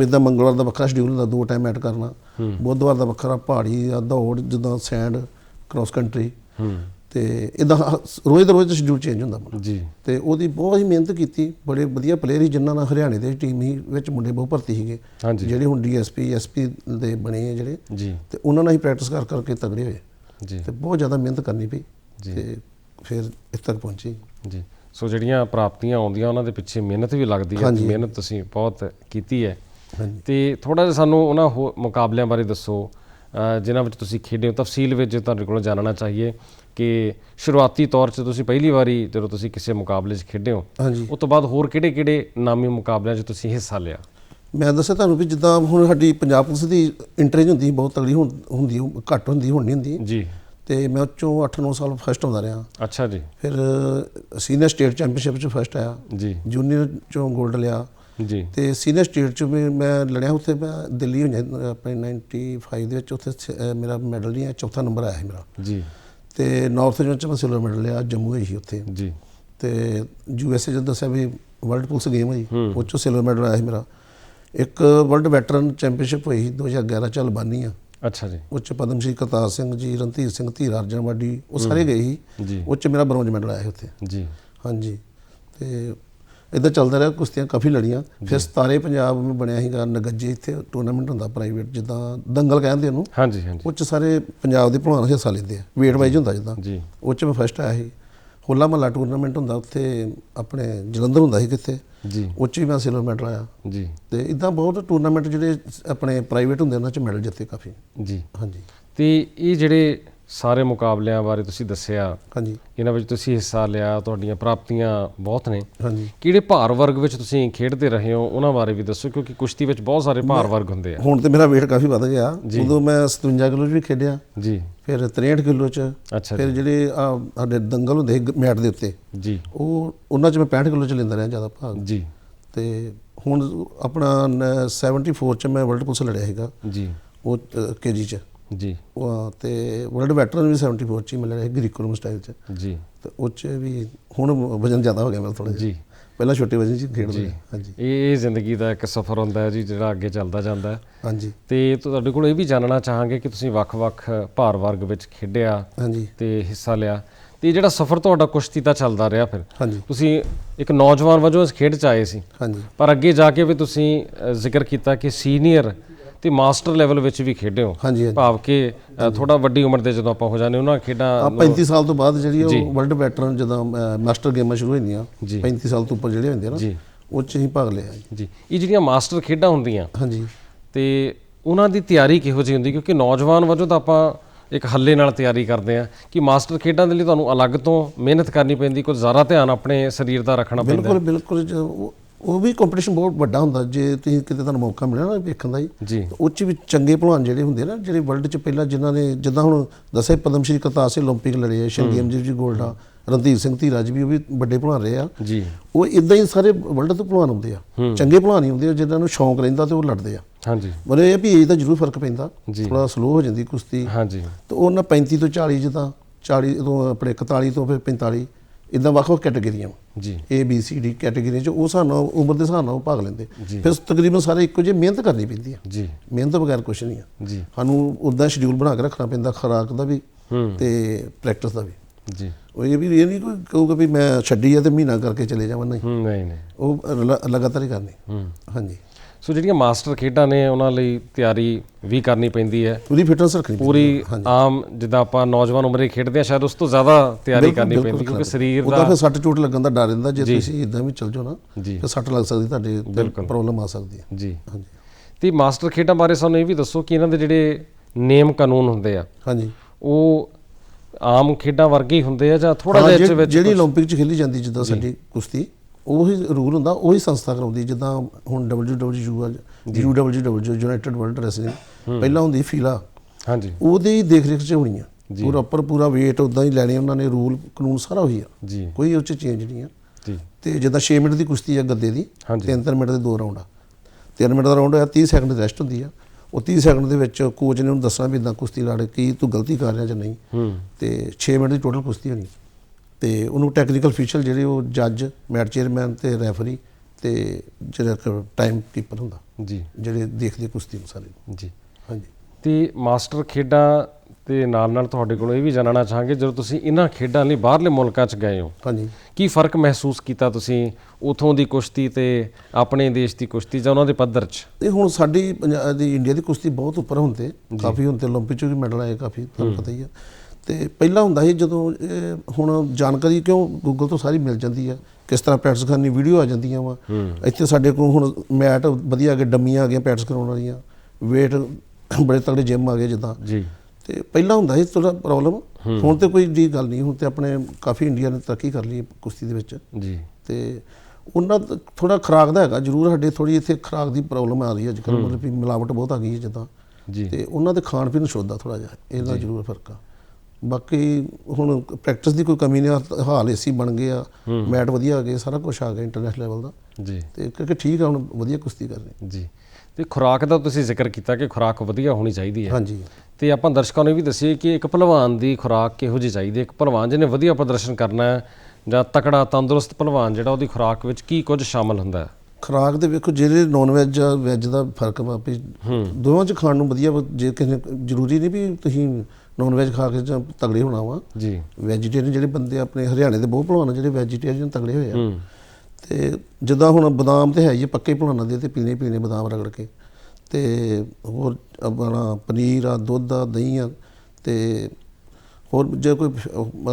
ਇਦਾਂ ਮੰਗਲਵਾਰ ਦਾ ਵੱਖਰਾ ਸ਼ਡਿਊਲ ਹੁੰਦਾ ਦੋ ਟਾਈਮ ਮੈਟ ਕਰਨਾ। ਬੁੱਧਵਾਰ ਦਾ ਵੱਖਰਾ ਪਹਾੜੀ ਦੌੜ ਜਿੱਦਾਂ ਸੈਂਡ ਕ੍ਰਾਸ ਕੰਟਰੀ ਤੇ ਇਦਾਂ ਰੋਜ਼ ਦਾ ਰੋਜ਼ ਸ਼ਡਿਊਲ ਚੇਂਜ ਹੁੰਦਾ ਆਪਣਾ ਜੀ। ਤੇ ਉਹਦੀ ਬਹੁਤ ਹੀ ਮਿਹਨਤ ਕੀਤੀ ਬੜੇ ਵਧੀਆ ਪਲੇਅਰ ਸੀ ਜਿਨ੍ਹਾਂ ਨਾਲ ਹਰਿਆਣੇ ਦੇ ਟੀਮ ਹੀ ਵਿੱਚ ਮੁੰਡੇ ਬਹੁਤ ਭਰਤੀ ਸੀਗੇ। ਜਿਹੜੇ ਹੁਣ ਡੀਐਸਪੀ ਐਸਪੀ ਦੇ ਬਣੇ ਆ ਜਿਹੜੇ ਜੀ। ਤੇ ਉਹਨਾਂ ਨਾਲ ਹੀ ਪ੍ਰੈਕਟਿਸ ਕਰ ਕਰਕੇ ਤਗੜੇ ਹੋਏ। ਜੀ। ਤੇ ਬਹੁਤ ਜ਼ਿਆਦਾ ਮਿਹਨਤ ਕਰਨੀ ਪਈ। ਜੀ। ਤੇ ਫਿਰ ਇਸ ਤੱਕ ਪਹੁੰਚੇ। ਜੀ। ਸੋ ਜਿਹੜੀਆਂ ਪ੍ਰਾਪਤੀਆਂ ਆਉਂਦੀਆਂ ਉਹਨਾਂ ਦੇ ਪਿੱਛੇ ਮਿਹਨਤ ਵੀ ਲੱਗਦੀ ਹੈ। ਮਿਹਨਤ ਤੁਸੀਂ ਬਹੁਤ ਕੀਤੀ ਹੈ। ਤੇ ਥੋੜਾ ਜਿਹਾ ਸਾਨੂੰ ਉਹਨਾਂ ਹੋ- ਮੁਕਾਬਲਿਆਂ ਬਾਰੇ ਦੱਸੋ। ਜਿਨ੍ਹਾਂ ਵਿੱਚ ਤੁਸੀਂ ਖੇਡੇ ਹੋ ਤਫਸੀਲ ਵਿੱਚ ਤੁਹਾਡੇ ਕੋਲੋਂ ਜਾਣਨਾ ਚਾਹੀਏ ਕਿ ਸ਼ੁਰੂਆਤੀ ਤੌਰ 'ਚ ਤੁਸੀਂ ਪਹਿਲੀ ਵਾਰੀ ਜਦੋਂ ਤੁਸੀਂ ਕਿਸੇ ਮੁਕਾਬਲੇ 'ਚ ਖੇਡੇ ਹੋ ਉਸ ਤੋਂ ਬਾਅਦ ਹੋਰ ਕਿਹੜੇ-ਕਿਹੜੇ ਨਾਮੀ ਮੁਕਾਬਲਿਆਂ 'ਚ ਤੁਸੀਂ ਹਿੱਸਾ ਲਿਆ? ਮੈਂ ਦੱਸਿਆ ਤੁਹਾਨੂੰ ਵੀ ਜਿੱਦਾਂ ਹੁਣ ਸਾਡੀ ਪੰਜਾਬ ਪੁਲਿਸ ਦੀ ਇੰਟਰੇਜ ਹੁੰਦੀ ਬਹੁਤ ਤਗੜੀ ਹੁੰਦੀ ਘੱਟ ਹੁੰਦੀ ਹੁਣ ਨਹੀਂ ਹੁੰਦੀ। ਜੀ। ਤੇ ਮੈਂ ਉਹ 'ਚੋਂ 8-9 ਸਾਲ ਫਸਟ ਆਉਂਦਾ ਰਿਹਾ। ਅੱਛਾ ਜੀ। ਫਿਰ ਸੀਨੀਅਰ ਸਟੇਟ ਚੈਂਪੀਅਨਸ਼ਿਪ 'ਚ ਫਸਟ ਆਇਆ। ਜੀ। ਜੂਨੀਅਰ 'ਚੋਂ 골ਡ ਲਿਆ। ਜੀ। ਤੇ ਸੀਨੀਅਰ ਸਟੇਟ 'ਚ ਵੀ ਮੈਂ ਲੜਿਆ ਉੱਥੇ ਮੈਂ ਦਿੱਲੀ ਹੋਈਆਂ ਆਪਣੇ 95 ਦੇ ਵਿੱਚ ਉੱਥੇ ਮੇਰਾ ਮੈਡਲ ਨਹੀਂ ਆਇਆ ਚੌਥਾ ਨੰਬਰ ਆਇਆ ਮੇਰਾ। ਜੀ। ਤੇ ਨਾਰਥ ਜ਼ੋਨ 'ਚ ਮੈਂ ਸਿਲਵਰ ਮੈਡਲ ਲਿਆ ਜੰਮੂ ਸੀ ਉੱਥੇ। ਜੀ। ਤੇ ਯੂਐਸਏ ਜਦ ਦੱਸਿਆ ਵੀ ਵਰਲਡ ਪੁਲਿਸ ਗੇਮ ਹੋਈ ਉਹ 'ਚੋਂ ਸਿਲਵਰ ਮੈਡਲ ਆਇਆ ਮੇਰਾ। ਇੱਕ ਵਰਲਡ ਵੈਟਰਨ ਚੈਂਪੀਅਨਸ਼ਿਪ ਹੋਈ ਸੀ 2011 ਚ ਅਲਬਾਨੀ ਆ। ਅੱਛਾ ਜੀ। ਉਹ 'ਚ ਪਦਮ ਸ਼੍ਰੀ ਕਰਤਾਰ ਸਿੰਘ ਜੀ ਰਣਧੀਰ ਸਿੰਘ ਧੀਰ ਅਰਜਨ ਵਾਡੀ ਉਹ ਸਾਰੇ ਗਏ ਸੀ। ਜੀ। ਉਹ 'ਚ ਮੇਰਾ ਬ੍ਰੌਂਜ ਮੈਡਲ ਆਇਆ ਉੱਥੇ। ਜੀ। ਹਾਂਜੀ। ਤੇ ਇਦਾਂ ਚੱਲਦਾ ਰਿਹਾ ਕੁਸ਼ਤੀਆਂ ਕਾਫੀ ਲੜੀਆਂ। ਫਿਰ ਸਤਾਰੇ ਪੰਜਾਬ ਮੈਂ ਬਣਿਆ ਸੀਗਾ ਨਗੱਜੇ ਇੱਥੇ ਟੂਰਨਾਮੈਂਟ ਹੁੰਦਾ ਪ੍ਰਾਈਵੇਟ ਜਿੱਦਾਂ ਦੰਗਲ ਕਹਿੰਦੇ ਉਹਨੂੰ। ਹਾਂਜੀ ਹਾਂਜੀ। ਉਹ 'ਚ ਸਾਰੇ ਪੰਜਾਬ ਦੇ ਭਲਵਾਨ ਹਿੱਸਾ ਲੈਂਦੇ ਆ ਵੇਟ ਵਾਈਜ਼ ਹੁੰਦਾ ਜਿੱਦਾਂ। ਜੀ। ਉਹ 'ਚ ਮੈਂ ਫਸਟ ਆਇਆ ਸੀ। ਹੋਲਾ ਮਹੱਲਾ ਟੂਰਨਾਮੈਂਟ ਹੁੰਦਾ ਉੱਥੇ ਆਪਣੇ ਜਲੰਧਰ ਹੁੰਦਾ ਸੀ ਕਿੱਥੇ। ਜੀ। ਉਹ 'ਚ ਵੀ ਮੈਂ ਸਿਲਵਰ ਮੈਡਲ ਆਇਆ। ਜੀ। ਤੇ ਇਦਾਂ ਬਹੁਤ ਟੂਰਨਾਮੈਂਟ ਜਿਹੜੇ ਆਪਣੇ ਪ੍ਰਾਈਵੇਟ ਹੁੰਦੇ ਉਹਨਾਂ 'ਚ ਮੈਡਲ ਜਿੱਤੇ ਕਾਫੀ। ਜੀ। ਹਾਂਜੀ। ਤੇ ਇਹ ਜਿਹੜੇ ਸਾਰੇ ਮੁਕਾਬਲਿਆਂ ਬਾਰੇ ਤੁਸੀਂ ਦੱਸਿਆ। ਹਾਂਜੀ। ਇਹਨਾਂ ਵਿੱਚ ਤੁਸੀਂ ਹਿੱਸਾ ਲਿਆ ਤੁਹਾਡੀਆਂ ਪ੍ਰਾਪਤੀਆਂ ਬਹੁਤ ਨੇ। ਹਾਂਜੀ। ਕਿਹੜੇ ਭਾਰ ਵਰਗ ਵਿੱਚ ਤੁਸੀਂ ਖੇਡਦੇ ਰਹੇ ਹੋ ਉਹਨਾਂ ਬਾਰੇ ਵੀ ਦੱਸੋ ਕਿਉਂਕਿ ਕੁਸ਼ਤੀ ਵਿੱਚ ਬਹੁਤ ਸਾਰੇ ਭਾਰ ਵਰਗ ਹੁੰਦੇ ਆ। ਹੁਣ ਤੇ ਮੇਰਾ weight ਕਾਫੀ ਵੱਧ ਗਿਆ। ਉਦੋਂ ਮੈਂ 57 ਕਿਲੋ ਵੀ ਖੇਡਿਆ। ਜੀ। ਫਿਰ 63 ਕਿਲੋ 'ਚ। ਅੱਛਾ ਫਿਰ ਜਿਹੜੇ ਸਾਡੇ ਦੰਗਲ ਹੁੰਦੇ ਮੈਟ ਦੇ ਉੱਤੇ ਜੀ। ਉਹ ਉਹਨਾਂ 'ਚ ਮੈਂ 65 ਕਿਲੋ 'ਚ ਲੈਂਦਾ ਰਿਹਾ ਜ਼ਿਆਦਾ ਭਾਗ। ਜੀ। ਤੇ ਹੁਣ ਆਪਣਾ ਨ- 74 'ਚ ਮੈਂ ਵਰਲਡ ਪੁਲਿਸ ਲੜਿਆ ਹੈਗਾ ਜੀ। ਉਹ ਕੇਜੀ 'ਚ। ਜੀ। ਉਹ ਤੇ ਵਰਲਡ ਵੈਟਰਨ ਵੀ 74 'ਚ ਹੀ ਮਿਲਿਆ ਸੀ ਗ੍ਰੀਕੋਲਮ ਸਟਾਈਲ 'ਚ। ਜੀ। ਤੇ ਉਹ 'ਚ ਵੀ ਹੁਣ ਵਜਨ ਜ਼ਿਆਦਾ ਹੋ ਗਿਆ ਮੇਰਾ ਥੋੜਾ ਜੀ। ਪਹਿਲਾਂ ਛੋਟੇ ਵਜਨ 'ਚ ਖੇਡਦੇ ਸੀ। ਹਾਂਜੀ। ਇਹ ਜ਼ਿੰਦਗੀ ਦਾ ਇੱਕ ਸਫ਼ਰ ਹੁੰਦਾ ਹੈ ਜੀ ਜਿਹੜਾ ਅੱਗੇ ਚੱਲਦਾ ਜਾਂਦਾ ਹੈ। ਹਾਂਜੀ। ਤੇ ਤੁਹਾਡੇ ਕੋਲ ਇਹ ਵੀ ਜਾਣਨਾ ਚਾਹਾਂਗੇ ਕਿ ਤੁਸੀਂ ਵੱਖ-ਵੱਖ ਭਾਰ ਵਰਗ ਵਿੱਚ ਖੇਡਿਆ ਹਾਂਜੀ। ਤੇ ਹਿੱਸਾ ਲਿਆ। ਤੇ ਜਿਹੜਾ ਸਫ਼ਰ ਤੁਹਾਡਾ ਕੁਸ਼ਤੀ ਦਾ ਚੱਲਦਾ ਰਿਹਾ ਫਿਰ। ਹਾਂਜੀ। ਤੁਸੀਂ ਇੱਕ ਨੌਜਵਾਨ ਵਜੋਂ ਇਸ ਖੇਡ 'ਚ ਆਏ ਸੀ। ਹਾਂਜੀ। ਪਰ ਅੱਗੇ ਜਾ ਕੇ ਵੀ ਤੁਸੀਂ ਜ਼ਿਕਰ ਕੀਤਾ ਕਿ ਸੀਨੀਅਰ ਤੇ ਮਾਸਟਰ ਲੈਵਲ ਵਿੱਚ ਵੀ ਖੇਡੇ ਹੋ। ਹਾਂਜੀ ਹਾਂਜੀ। ਭਾਵ ਕਿ ਥੋੜਾ ਵੱਡੀ ਉਮਰ ਦੇ ਜਦੋਂ ਆਪਾਂ ਹੋ ਜਾਂਦੇ ਉਹਨਾਂ ਖੇਡਾਂ ਆ 35 ਸਾਲ ਤੋਂ ਬਾਅਦ ਜਿਹੜੀ ਉਹ ਵਰਲਡ ਵੈਟਰਨ ਜਦੋਂ ਮਾਸਟਰ ਗੇਮਾਂ ਸ਼ੁਰੂ ਹੋਈਆਂ ਜੀ। 35 ਸਾਲ ਤੋਂ ਉੱਪਰ ਜਿਹੜੇ ਹੁੰਦੇ ਨਾ ਉਹ 'ਚ ਹੀ ਭਾਗ ਲਿਆ ਜੀ। ਇਹ ਜਿਹੜੀਆਂ ਮਾਸਟਰ ਖੇਡਾਂ ਹੁੰਦੀਆਂ ਹਾਂਜੀ। ਤੇ ਉਹਨਾਂ ਦੀ ਤਿਆਰੀ ਕਿਹੋ ਜਿਹੀ ਹੁੰਦੀ? ਕਿਉਂਕਿ ਨੌਜਵਾਨ ਵਜੋਂ ਤਾਂ ਆਪਾਂ ਇੱਕ ਹੱਲੇ ਨਾਲ ਤਿਆਰੀ ਕਰਦੇ ਆ ਕਿ ਮਾਸਟਰ ਖੇਡਾਂ ਦੇ ਲਈ ਤੁਹਾਨੂੰ ਅਲੱਗ ਤੋਂ ਮਿਹਨਤ ਕਰਨੀ ਪੈਂਦੀ ਕੁਝ ਜ਼ਿਆਦਾ ਧਿਆਨ ਆਪਣੇ ਸਰੀਰ ਦਾ ਰੱਖਣਾ ਪੈਂਦਾ। ਬਿਲਕੁਲ ਬਿਲਕੁਲ ਉਹ ਵੀ ਕੰਪੀਟੀਸ਼ਨ ਬਹੁਤ ਵੱਡਾ ਹੁੰਦਾ ਜੇ ਤੁਸੀਂ ਕਿਤੇ ਤੁਹਾਨੂੰ ਮੌਕਾ ਮਿਲਿਆ ਨਾ ਵੇਖਣ ਦਾ ਜੀ। ਉਹ ਚ ਵੀ ਚੰਗੇ ਭਲਵਾਨ ਜਿਹੜੇ ਹੁੰਦੇ ਨਾ ਜਿਹੜੇ ਵਰਲਡ ਚ ਪਹਿਲਾਂ ਜਿਨ੍ਹਾਂ ਨੇ ਜਿੱਦਾਂ ਹੁਣ ਦੱਸੇ ਪਦਮ ਸ਼੍ਰੀ ਕਰਤਾਰ ਸਿੰਘ 올림픽 ਲੜੇ ਆ ਸ਼ਿੰਗ ਜੀ ਜੀ ਆ ਰਣਦੀਪ ਸਿੰਘ ਧੀਰਾ ਜੀ ਵੀ ਉਹ ਵੀ ਵੱਡੇ ਭਲਵਾਨ ਰਹੇ ਆ। ਜੀ। ਉਹ ਇਦਾਂ ਹੀ ਸਾਰੇ ਵਰਲਡ ਤੋਂ ਭਲਵਾਨ ਹੁੰਦੇ ਆ। ਚੰਗੇ ਭਲਵਾਨ ਹੀ ਹੁੰਦੇ ਆ ਜਿਨ੍ਹਾਂ ਨੂੰ ਸ਼ੌਂਕ ਰਹਿੰਦਾ ਤੇ ਉਹ ਲੜਦੇ ਆ। ਹਾਂਜੀ। ਮਤਲਬ ਇਹ ਵੀ ਏਜ ਦਾ ਜ਼ਰੂਰ ਫ਼ਰਕ ਪੈਂਦਾ ਥੋੜਾ ਸਲੋ ਹੋ ਜਾਂਦੀ ਕੁਸ਼ਤੀ। ਹਾਂਜੀ। ਤੇ ਉਹਨਾਂ 35 ਤੋਂ 40 ਜਿੱਦਾਂ 40 ਤੋਂ ਆਪਣੇ 41 ਤੋਂ ਫਿਰ 45 ਇਦਾਂ ਵੱਖ-ਵੱਖ ਕੈਟਾਗਰੀਆਂ ਵਾਂ। ਜੀ। A B C D category 'ਚ ਉਹ ਨਾਲ ਉਮਰ ਦੇ ਹਿਸਾਬ ਨਾਲ ਉਹ ਭਾਗ ਲੈਂਦੇ। ਫਿਰ ਤਕਰੀਬਨ ਸਾਰੇ ਇੱਕੋ ਜਿਹੀ ਮਿਹਨਤ ਕਰਨੀ ਪੈਂਦੀ ਆ। ਜੀ। ਮਿਹਨਤ ਬਗੈਰ ਕੁਝ ਨਹੀਂ ਆ। ਜੀ। ਸਾਨੂੰ ਉਦਾਂ ਸ਼ਡਿਊਲ ਬਣਾ ਕੇ ਰੱਖਣਾ ਪੈਂਦਾ ਖੁਰਾਕ ਦਾ ਵੀ ਤੇ ਪ੍ਰੈਕਟਿਸ ਦਾ ਵੀ। ਜੀ। ਉਹ ਇਹ ਵੀ ਇਹ ਨਹੀਂ ਕੋਈ ਕਹੂਗਾ ਵੀ ਮੈਂ ਛੱਡੀ ਆ ਤੇ ਮਹੀਨਾ ਕਰਕੇ ਚਲੇ ਜਾਵਾਂ ਨਹੀਂ। ਨਹੀਂ ਨਹੀਂ। ਉਹ ਲਗਾਤਾਰ ਹੀ ਕਰਨੀ। ਹਾਂਜੀ। ਸੋ ਜਿਹੜੀਆਂ ਮਾਸਟਰ ਖੇਡਾਂ ਨੇ ਉਹਨਾਂ ਲਈ ਤਿਆਰੀ ਵੀ ਕਰਨੀ ਪੈਂਦੀ ਹੈ ਪੂਰੀ ਫਿਟਨੈਸ ਰੱਖਣੀ ਪੈਂਦੀ ਪੂਰੀ ਆਮ ਜਿੱਦਾਂ ਆਪਾਂ ਨੌਜਵਾਨ ਉਮਰੇ ਖੇਡਦੇ ਆ ਸ਼ਾਇਦ ਉਸ ਤੋਂ ਜ਼ਿਆਦਾ ਤਿਆਰੀ ਕਰਨੀ ਬਿਲਕੁਲ ਪੈਂਦੀ ਕਿਉਂਕਿ ਖਿਲਾਫ। ਸਰੀਰ ਉਹਦਾ ਦਾ ਫਿਰ ਸੱਟ ਚੋਟ ਲੱਗਣ ਦਾ ਡਰ ਰਹਿੰਦਾ ਜੇ ਤੁਸੀਂ ਇਦਾਂ ਵੀ ਚੱਲ ਜਾਓ ਨਾ ਜੀ ਫਿਰ ਸੱਟ ਲੱਗ ਸਕਦੀ ਤੁਹਾਡੇ ਪ੍ਰੋਬਲਮ ਆ ਸਕਦੀ ਹੈ ਜੀ ਹਾਂਜੀ ਤੇ ਮਾਸਟਰ ਖੇਡਾਂ ਬਾਰੇ ਸਾਨੂੰ ਇਹ ਵੀ ਦੱਸੋ ਕਿ ਇਹਨਾਂ ਦੇ ਜਿਹੜੇ ਨੇਮ ਕਾਨੂੰਨ ਹੁੰਦੇ ਆ ਹਾਂਜੀ ਉਹ ਆਮ ਖੇਡਾਂ ਵਰਗੇ ਹੀ ਹੁੰਦੇ ਆ ਜਾਂ ਥੋੜਾ ਜਿਹਾ ਹਾਂ, ਇਸ ਜਿਹੜੀ- ਵਿੱਚ ਜਿਹੜੀ 올림픽 ਚ ਖੇਲੀ ਜਾਂਦੀ ਜਿੱਦਾਂ ਸਾਡੀ ਕੁਸ਼ਤੀ ਉਹੀ ਰੂਲ ਹੁੰਦਾ ਉਹੀ ਸੰਸਥਾ ਕਰਾਉਂਦੀ ਜਿੱਦਾਂ ਹੁਣ WWU ਆ UWW ਯੂਨਾਈਟਿਡ ਵਰਲਡ ਰੈਸਲਿੰਗ ਪਹਿਲਾਂ ਹੁੰਦੀ ਫੀਲਾ ਹਾਂਜੀ। ਉਹਦੇ ਹੀ ਦੇਖ ਰੇਖ ਚ ਹੋਣੀ ਆ। ਪੂਰਾ ਉੱਪਰ ਪੂਰਾ weight ਉਦਾਂ ਹੀ ਲੈਣੇ ਉਹਨਾਂ ਨੇ ਰੂਲ ਕਾਨੂੰਨ ਸਾਰਾ ਉਹੀ ਆ। ਜੀ। ਕੋਈ ਉਹ ਚ ਚੇਂਜ ਨਹੀਂ ਆ। ਜੀ। ਤੇ ਜਿੱਦਾਂ 6 ਮਿੰਟ ਦੀ ਕੁਸ਼ਤੀ ਆ ਗੱਦੇ ਦੀ ਹਾਂਜੀ। 3-3 ਮਿੰਟ ਦੇ ਦੋ ਰਾਉਂਡ ਆ। 3 ਮਿੰਟ ਦਾ ਰਾਉਂਡ ਆ 30 ਸੈਕਿੰਡ ਦੀ ਰੈਸਟ ਹੁੰਦੀ ਆ। ਉਹ 30 ਸੈਕਿੰਡ ਦੇ ਵਿੱਚ ਕੋਚ ਨੇ ਉਹਨੂੰ ਦੱਸਣਾ ਵੀ ਇਦਾਂ ਕੁਸ਼ਤੀ ਲੜ ਕੀ ਤੂੰ ਗਲਤੀ ਕਰ ਰਿਹਾ ਜਾਂ ਨਹੀਂ। ਤੇ 6 ਮਿੰਟ ਦੀ ਟੋਟਲ ਕੁਸ਼ਤੀ ਹੋਣੀ। ਤੇ ਉਹਨੂੰ ਟੈਕਨੀਕਲ ਫੀਚਰ ਜਿਹੜੇ ਉਹ ਜੱਜ ਮੈਚ ਚੇਅਰਮੈਨ ਤੇ ਰੈਫਰੀ ਤੇ ਜਿਹੜਾ ਟਾਈਮ ਕੀਪਰ ਹੁੰਦਾ ਜੀ ਜਿਹੜੇ ਦੇਖਦੇ ਕੁਸ਼ਤੀ ਨੂੰ ਸਾਰੇ ਜੀ ਹਾਂਜੀ ਤੇ ਮਾਸਟਰ ਖੇਡਾਂ ਤੇ ਨਾਲ ਨਾਲ ਤੁਹਾਡੇ ਕੋਲੋਂ ਇਹ ਵੀ ਜਾਣਨਾ ਚਾਹਾਂਗੇ ਜਦੋਂ ਤੁਸੀਂ ਇਹਨਾਂ ਖੇਡਾਂ ਲਈ ਬਾਹਰਲੇ ਮੁਲਕਾਂ 'ਚ ਗਏ ਹੋ ਹਾਂਜੀ ਕੀ ਫਰਕ ਮਹਿਸੂਸ ਕੀਤਾ ਤੁਸੀਂ ਉਥੋਂ ਦੀ ਕੁਸ਼ਤੀ ਤੇ ਆਪਣੇ ਦੇਸ਼ ਦੀ ਕੁਸ਼ਤੀ ਜਾਂ ਉਹਨਾਂ ਦੇ ਪੱਧਰ 'ਚ ਇਹ ਹੁਣ ਸਾਡੀ ਪੰਜਾਬ ਦੀ ਇੰਡੀਆ ਦੀ ਕੁਸ਼ਤੀ ਬਹੁਤ ਉੱਪਰ ਹੁੰਦੇ ਕਾਫੀ ਹੁਣ ਤੇ 올림픽 ਚ ਵੀ ਮੈਡਲ ਆਏ ਕਾਫੀ ਤੁਹਾਨੂੰ ਪਤਾ ਹੀ ਆ ਤੇ ਪਹਿਲਾਂ ਹੁੰਦਾ ਸੀ ਜਦੋਂ ਹੁਣ ਜਾਣਕਾਰੀ ਕਿਉਂ ਗੂਗਲ ਤੋਂ ਸਾਰੀ ਮਿਲ ਜਾਂਦੀ ਆ ਕਿਸ ਤਰ੍ਹਾਂ ਪ੍ਰੈਕਟਿਸ ਕਰਨੀ ਵੀਡੀਓ ਆ ਜਾਂਦੀਆਂ ਵਾ। ਇੱਥੇ ਸਾਡੇ ਕੋਲ ਹੁਣ ਮੈਟ ਵਧੀਆ ਆ ਗਏ ਡੰਮੀਆਂ ਆ ਗਈਆਂ ਪ੍ਰੈਕਟਿਸ ਕਰਾਉਣ ਵਾਲੀਆਂ। Weight ਬੜੇ ਤਗੜੇ ਜਿਮ ਆ ਗਏ ਜਿੱਦਾਂ। ਜੀ। ਤੇ ਪਹਿਲਾਂ ਹੁੰਦਾ ਸੀ ਥੋੜਾ ਪ੍ਰੋਬਲਮ ਹੁਣ ਤੇ ਕੋਈ ਜੀ ਗੱਲ ਨਹੀਂ ਹੁਣ ਤੇ ਆਪਣੇ ਕਾਫੀ ਇੰਡੀਆ ਨੇ ਤਰੱਕੀ ਕਰ ਲਈ ਕੁਸ਼ਤੀ ਦੇ ਵਿੱਚ। ਜੀ। ਤੇ ਉਹਨਾਂ ਦਾ ਥੋੜਾ ਖਰਾਕ ਦਾ ਹੈਗਾ ਜ਼ਰੂਰ ਸਾਡੇ ਥੋੜੀ ਇੱਥੇ ਖਰਾਕ ਦੀ ਪ੍ਰੋਬਲਮ ਆ ਰਹੀ ਹੈ ਅੱਜ ਕੱਲ੍ਹ ਮਤਲਬ ਵੀ ਮਿਲਾਵਟ ਬਹੁਤ ਆ ਗਈ ਹੈ ਜਿੱਦਾਂ। ਜੀ। ਤੇ ਉਹਨਾਂ ਦੇ ਖਾਣ ਪੀਣ ਸ਼ੁੱਧ ਆ ਥੋੜਾ ਜਿਹਾ ਇਹਦਾ ਜ਼ਰੂਰ ਫ਼ਰਕ ਆ। ਬਾਕੀ ਹੁਣ ਪ੍ਰੈਕਟਿਸ ਦੀ ਕੋਈ ਕਮੀ ਨਹੀਂ ਆ ਹਾਲ ਏਸੀ ਬਣ ਗਏ ਆ ਮੈਟ ਵਧੀਆ ਆ ਗਏ ਸਾਰਾ ਕੁਝ ਆ ਗਿਆ ਇੰਟਰਨੈਸ਼ਨਲ ਲੈਵਲ ਦਾ। ਜੀ। ਤੇ ਕਿਉਂਕਿ ਠੀਕ ਆ ਹੁਣ ਵਧੀਆ ਕੁਸ਼ਤੀ ਕਰ ਰਹੇ। ਜੀ। ਤੇ ਖੁਰਾਕ ਦਾ ਤੁਸੀਂ ਜ਼ਿਕਰ ਕੀਤਾ ਕਿ ਖੁਰਾਕ ਵਧੀਆ ਹੋਣੀ ਚਾਹੀਦੀ ਹੈ। ਹਾਂਜੀ। ਤੇ ਆਪਾਂ ਦਰਸ਼ਕਾਂ ਨੂੰ ਇਹ ਵੀ ਦੱਸੀਏ ਕਿ ਇੱਕ ਪਹਿਲਵਾਨ ਦੀ ਖੁਰਾਕ ਕਿਹੋ ਜਿਹੀ ਚਾਹੀਦੀ ਹੈ? ਇੱਕ ਪਹਿਲਵਾਨ ਜਿਹਨੇ ਵਧੀਆ ਪ੍ਰਦਰਸ਼ਨ ਕਰਨਾ ਹੈ ਜਾਂ ਤਕੜਾ ਤੰਦਰੁਸਤ ਪਹਿਲਵਾਨ ਜਿਹੜਾ ਉਹਦੀ ਖੁਰਾਕ ਵਿੱਚ ਕੀ ਕੁਝ ਸ਼ਾਮਲ ਹੁੰਦਾ ਹੈ? ਖੁਰਾਕ ਦੇ ਵੇਖੋ ਜਿਹੜੇ ਨੌਨ ਵੈਜ ਆ ਵੈਜ ਦਾ ਫ਼ਰਕ ਵਾ ਵੀ ਦੋਵਾਂ ਚ ਖਾਣ ਨੂੰ ਵਧੀਆ ਜੇ ਕਿਸੇ ਜ਼ਰੂਰੀ ਨਹੀਂ ਵੀ ਤੁਸੀਂ ਨੌਨ ਵੈਜ ਖਾ ਕੇ ਜਾਂ ਤਗੜੇ ਹੋਣਾ ਵਾ। ਜੀ। ਵੈਜੀਟੇਰੀਅਨ ਜਿਹੜੇ ਬੰਦੇ ਆਪਣੇ ਹਰਿਆਣੇ ਦੇ ਬਹੁਤ ਭਲਵਾਨ ਜਿਹੜੇ ਵੈਜੀਟੇਰੀਅਨ ਤਗੜੇ ਹੋਏ ਆ। ਤੇ ਜਿੱਦਾਂ ਹੁਣ ਬਦਾਮ ਤੇ ਹੈ ਹੀ ਪੱਕੇ ਭਲਵਾਨਾਂ ਦੇ ਤੇ ਪੀਣੇ ਪੀਣੇ ਬਦਾਮ ਰਗੜ ਕੇ। ਤੇ ਹੋਰ ਆਪਣਾ ਪਨੀਰ ਆ ਦੁੱਧ ਆ ਦਹੀਂ ਆ ਤੇ ਹੋਰ ਜੇ ਕੋਈ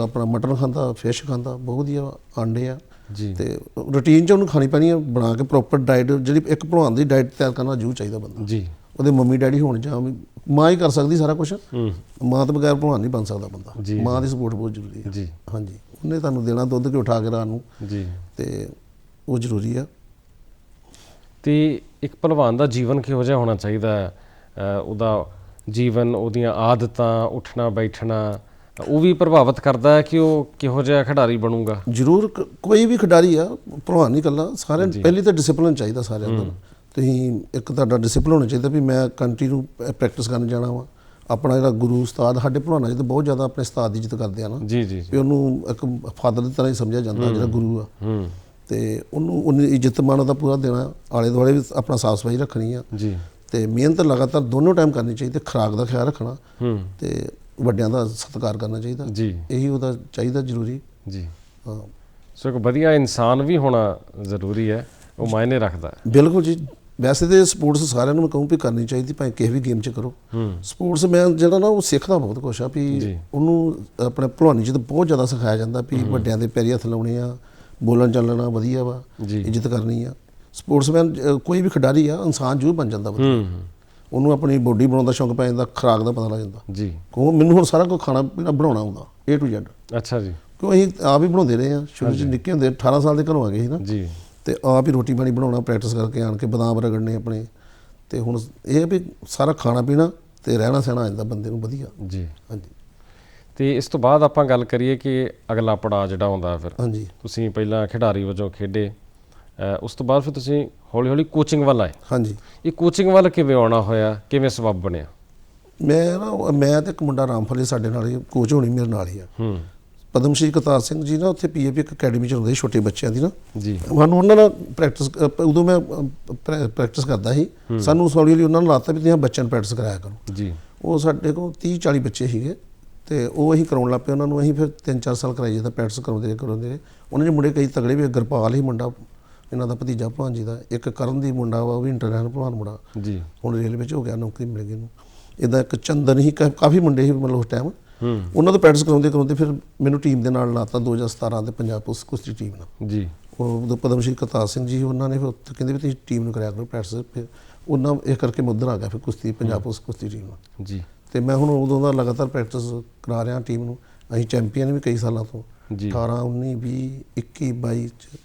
ਆਪਣਾ ਮਟਨ ਖਾਂਦਾ ਫਿਸ਼ ਖਾਂਦਾ ਬਹੁਤ ਵਧੀਆ ਆਂਡੇ ਆ। ਜੀ। ਤੇ ਰੂਟੀਨ ਚ ਉਹਨੂੰ ਖਾਣੀ ਪੈਣੀ ਆ ਬਣਾ ਕੇ ਪ੍ਰੋਪਰ ਡਾਈਟ ਜਿਹੜੀ ਇੱਕ ਭਲਵਾਨ ਦੀ ਡਾਈਟ ਤਿਆਰ ਕਰਨਾ ਜ਼ਰੂਰ ਚਾਹੀਦਾ ਬੰਦਾ। ਜੀ। ਉਹਦੇ ਮੰਮੀ ਡੈਡੀ ਹੋਣ ਜਾਂ ਮਾਂ ਹੀ ਕਰ ਸਕਦੀ ਸਾਰਾ ਕੁਝ ਮਾਂ ਤੋਂ ਬਗੈਰ ਭਲਵਾਨ ਨਹੀਂ ਬਣ ਸਕਦਾ ਬੰਦਾ। ਮਾਂ ਦੀ ਸਪੋਰਟ ਬਹੁਤ ਜ਼ਰੂਰੀ ਹੈ। ਜੀ। ਹਾਂਜੀ। ਉਹਨੇ ਤੁਹਾਨੂੰ ਦੇਣਾ ਦੁੱਧ ਕਿ ਉਠਾ ਕੇ ਰਾਤ ਨੂੰ। ਜੀ। ਤੇ ਉਹ ਜ਼ਰੂਰੀ ਆ। ਤੇ ਇੱਕ ਪਹਿਲਵਾਨ ਦਾ ਜੀਵਨ ਕਿਹੋ ਜਿਹਾ ਹੋਣਾ ਚਾਹੀਦਾ ਹੈ? ਉਹਦਾ ਜੀਵਨ ਉਹਦੀਆਂ ਆਦਤਾਂ ਉੱਠਣਾ ਬੈਠਣਾ ਉਹ ਵੀ ਪ੍ਰਭਾਵਿਤ ਕਰਦਾ ਹੈ ਕਿ ਉਹ ਕਿਹੋ ਜਿਹਾ ਖਿਡਾਰੀ ਬਣੂਗਾ? ਜ਼ਰੂਰ ਕੋਈ ਵੀ ਖਿਡਾਰੀ ਆ ਭਲਵਾਨ ਨਹੀਂ ਕੱਲਾ ਸਾਰਿਆਂ ਨੂੰ ਪਹਿਲੀ ਤਾਂ ਡਿਸਪਲਿਨ ਚਾਹੀਦਾ ਸਾਰਿਆਂ ਨੂੰ। ਤੁਸੀਂ ਇੱਕ ਤੁਹਾਡਾ ਡਿਸਪਲਿਨ ਹੋਣਾ ਚਾਹੀਦਾ ਵੀ ਮੈਂ ਕੰਟੀਨਿਊ ਪ੍ਰੈਕਟਿਸ ਕਰਨ ਜਾਣਾ ਵਾ। ਆਪਣਾ ਜਿਹੜਾ ਗੁਰੂ ਉਸਤਾਦ ਸਾਡੇ ਭਲਵਾਨਾਂ 'ਚ ਤਾਂ ਬਹੁਤ ਜ਼ਿਆਦਾ ਆਪਣੇ ਉਸਤਾਦ ਦੀ ਇੱਜ਼ਤ ਕਰਦੇ ਆ ਨਾ। ਜੀ ਜੀ ਜੀ। ਵੀ ਉਹਨੂੰ ਇੱਕ ਫਾਦਰ ਦੀ ਤਰ੍ਹਾਂ ਹੀ ਸਮਝਿਆ ਜਾਂਦਾ ਜਿਹੜਾ ਗੁਰੂ ਆ। ਹੂੰ। ਤੇ ਉਹਨੂੰ ਉਹਨੇ ਇੱਜ਼ਤ ਮਾਨ ਉਹਦਾ ਪੂਰਾ ਦੇਣਾ ਆਲੇ ਦੁਆਲੇ ਵੀ ਆਪਣਾ ਸਾਫ਼ ਸਫ਼ਾਈ ਰੱਖਣੀ ਆ। ਜੀ। ਤੇ ਮਿਹਨਤ ਲਗਾਤਾਰ ਦੋਨੋਂ ਟਾਈਮ ਕਰਨੀ ਚਾਹੀਦੀ ਖੁਰਾਕ ਦਾ ਖਿਆਲ ਰੱਖਣਾ। ਹੂੰ। ਤੇ ਵੱਡਿਆਂ ਦਾ ਸਤਿਕਾਰ ਕਰਨਾ ਚਾਹੀਦਾ। ਜੀ। ਇਹੀ ਉਹਦਾ ਚਾਹੀਦਾ ਜ਼ਰੂਰੀ। ਜੀ। ਹਾਂ। ਸੋ ਇੱਕ ਵਧੀਆ ਇਨਸਾਨ ਵੀ ਹੋਣਾ ਜ਼ਰੂਰੀ ਹੈ ਉਹ ਮਾਇਨੇ ਰੱਖਦਾ ਹੈ। ਬਿਲਕੁਲ ਜੀ। ਵੈਸੇ ਤੇ ਸਪੋਰਟਸ ਸਾਰਿਆਂ ਨੂੰ ਮੈਂ ਕਹੂੰ ਵੀ ਕਰਨੀ ਚਾਹੀਦੀ ਭਾਵੇਂ ਕਿਸੇ ਵੀ ਗੇਮ 'ਚ ਕਰੋ। ਸਪੋਰਟਸ ਮੈਂ ਜਿਹੜਾ ਨਾ ਉਹ ਸਿੱਖਦਾ ਬਹੁਤ ਕੁਛ ਆ ਵੀ ਜੀ। ਉਹਨੂੰ ਆਪਣੇ ਭਲਵਾਨੀ 'ਚ ਤਾਂ ਬਹੁਤ ਜ਼ਿਆਦਾ ਸਿਖਾਇਆ ਜਾਂਦਾ ਵੀ ਵੱਡਿਆਂ ਦੇ ਪੈਰੀ ਹੱਥ ਲਾਉਣੇ ਆ ਬੋਲਣ ਚੱਲਣਾ ਵਧੀਆ ਵਾ ਜੀ। ਇੱਜ਼ਤ ਕਰਨੀ ਆ। ਸਪੋਰਟਸਮੈਨ ਕੋਈ ਵੀ ਖਿਡਾਰੀ ਆ ਇਨਸਾਨ ਜ਼ਰੂਰ ਬਣ ਜਾਂਦਾ ਹੂੰ। ਉਹਨੂੰ ਆਪਣੀ ਬੋਡੀ ਬਣਾਉਣ ਦਾ ਸ਼ੌਂਕ ਪੈ ਜਾਂਦਾ ਖੁਰਾਕ ਦਾ ਪਤਾ ਲੱਗ ਜਾਂਦਾ। ਜੀ। ਕਿਉਂ ਮੈਨੂੰ ਹੁਣ ਸਾਰਾ ਕੁਝ ਖਾਣਾ ਪੀਣਾ ਬਣਾਉਣਾ ਆਉਂਦਾ A to Z ਅੱਛਾ ਜੀ। ਕਿਉਂ ਅਸੀਂ ਆਪ ਹੀ ਬਣਾਉਂਦੇ ਰਹੇ ਆ ਸ਼ੁਰੂ 'ਚ ਨਿੱਕੇ ਹੁੰਦੇ 18 ਸਾਲ ਦੇ ਘਰੋਂ ਆ ਗਏ ਸੀ ਨਾ। ਜੀ। ਤੇ ਆਪ ਹੀ ਰੋਟੀ ਪਾਣੀ ਬਣਾਉਣਾ ਪ੍ਰੈਕਟਿਸ ਕਰਕੇ ਆਣ ਕੇ ਬਦਾਮ ਰਗੜਨੇ ਆਪਣੇ। ਤੇ ਹੁਣ ਇਹ ਵੀ ਸਾਰਾ ਖਾਣਾ ਪੀਣਾ ਤੇ ਰਹਿਣਾ ਸਹਿਣਾ ਆ ਜਾਂਦਾ ਬੰਦੇ ਨੂੰ ਵਧੀਆ। ਜੀ। ਹਾਂਜੀ। ਤੇ ਇਸ ਤੋਂ ਬਾਅਦ ਆਪਾਂ ਗੱਲ ਕਰੀਏ ਕਿ ਅਗਲਾ ਪੜਾਅ ਜਿਹੜਾ ਹੈ ਫਿਰ। ਹਾਂਜੀ। ਤੁਸੀਂ ਪਹਿਲਾਂ ਖਿਡਾਰੀ ਵਜੋਂ ਖੇਡੇ ਉਸ ਤੋਂ ਬਾਅਦ ਫਿਰ ਤੁਸੀਂ ਹੌਲੀ ਹੌਲੀ ਕੋਚਿੰਗ ਵੱਲ ਆਏ। ਹਾਂਜੀ। ਇਹ ਕੋਚਿੰਗ ਵੱਲ ਕਿਵੇਂ ਆਉਣਾ ਹੋਇਆ? ਕਿਵੇਂ ਸਬਬ ਬਣਿਆ? ਮੈਂ ਨਾ ਮੈਂ ਤੇ ਇੱਕ ਮੁੰਡਾ ਰਾਮਫਲੇ ਸਾਡੇ ਨਾਲ ਹੀ ਕੋਚ ਹੋਣੀ ਮੇਰੇ ਨਾਲ ਹੀ ਆ। ਹੂੰ। ਪਦਮ ਸ਼੍ਰੀ ਕਰਤਾਰ ਸਿੰਘ ਜੀ ਨਾ ਉੱਥੇ ਪੀਏਪੀ ਇੱਕ ਅਕੈਡਮੀ ਚ ਹੁੰਦੇ ਸੀ ਛੋਟੇ ਬੱਚਿਆਂ ਦੀ ਨਾ। ਜੀ। ਸਾਨੂੰ ਉਹਨਾਂ ਨਾਲ ਪ੍ਰੈਕਟਿਸ ਉਦੋਂ ਮੈਂ ਪ੍ਰੈਕਟਿਸ ਕਰਦਾ ਸੀ। ਸਾਨੂੰ ਹੌਲੀ ਹੌਲੀ ਉਹਨਾਂ ਨੂੰ ਲਾਤਾ ਵੀ ਤੁਸੀਂ ਬੱਚਿਆਂ ਨੂੰ ਪ੍ਰੈਕਟਿਸ ਕਰਾਇਆ ਕਰੋ। ਜੀ। ਉਹ ਸਾਡੇ ਕੋਲ 30 40 ਬੱਚੇ ਸੀਗੇ ਤੇ ਉਹ ਅਸੀਂ ਕਰਾਉਣ ਲੱਗ ਪਏ ਉਹਨਾਂ ਨੂੰ ਅਸੀਂ ਫਿਰ 3-4 ਸਾਲ ਕਰਾਈ ਜਾਂਦਾ ਪ੍ਰੈਕਟਿਸ ਕਰਾਉਂਦੇ ਰਹੇ, ਕਰਾਉਂਦੇ ਰਹੇ। ਉਹਨਾਂ ਦੇ ਮੁੰਡੇ ਕਈ ਤਗੜੇ ਵੀ ਗੁਰਪਾਲ ਹੀ ਮੁੰਡਾ ਇਹਨਾਂ ਦਾ ਭਤੀਜਾ ਭਾਣ ਜੀ ਦਾ। ਇੱਕ ਕਰਨਦੀਪ ਮੁੰਡਾ ਵਾ ਉਹ ਵੀ ਇੰਟਰਨੈਸ਼ਨਲ ਭਲਵਾਨ ਮੁੰਡਾ। ਜੀ। ਹੁਣ ਰੇਲਵੇ ਚ ਹੋ ਗਿਆ ਨੌਕਰੀ ਮਿਲ ਗਈ ਉਹਨੂੰ। ਇਦਾਂ ਇੱਕ ਚੰਦਨ ਹੀ ਕਾਫੀ ਮੁੰਡੇ ਸੀ ਮਤਲਬ ਉਸ ਟਾਈਮ ਹੂੰ ਉਹਨਾਂ ਤੋਂ ਪ੍ਰੈਕਟਿਸ ਕਰਾਉਂਦੇ ਕਰਾਉਂਦੇ ਫਿਰ ਮੈਨੂੰ ਟੀਮ ਦੇ ਨਾਲ ਲਾਤਾ 2017 ਦੇ ਪੰਜਾਬ ਪੁਲਿਸ ਕੁਸ਼ਤੀ ਟੀਮ ਨਾਲ। ਜੀ। ਉਹ ਪਦਮ ਸ਼੍ਰੀ ਕਰਤਾਰ ਸਿੰਘ ਜੀ ਉਹਨਾਂ ਨੇ ਫਿਰ ਕਹਿੰਦੇ ਵੀ ਤੁਸੀਂ ਟੀਮ ਨੂੰ ਕਰਿਆ ਕਰੋ ਪ੍ਰੈਕਟਿਸ ਫਿਰ ਉਹਨਾਂ ਇਹ ਕਰਕੇ ਮੈਂ ਉੱਧਰ ਆ ਗਿਆ ਫਿਰ ਕੁਸ਼ਤੀ ਪੰਜਾਬ ਪੁਲਿਸ ਕੁਸ਼ਤੀ ਟੀਮ ਨਾਲ। ਜੀ। ਤੇ ਮੈਂ ਹੁਣ ਉਦੋਂ ਦਾ ਲਗਾਤਾਰ ਪ੍ਰੈਕਟਿਸ ਕਰਾ ਰਿਹਾ ਟੀਮ ਨੂੰ। ਅਸੀਂ ਚੈਂਪੀਅਨ ਵੀ ਕਈ ਸਾਲਾਂ ਤੋਂ। ਜੀ। 18 19 20 21 22 ਚ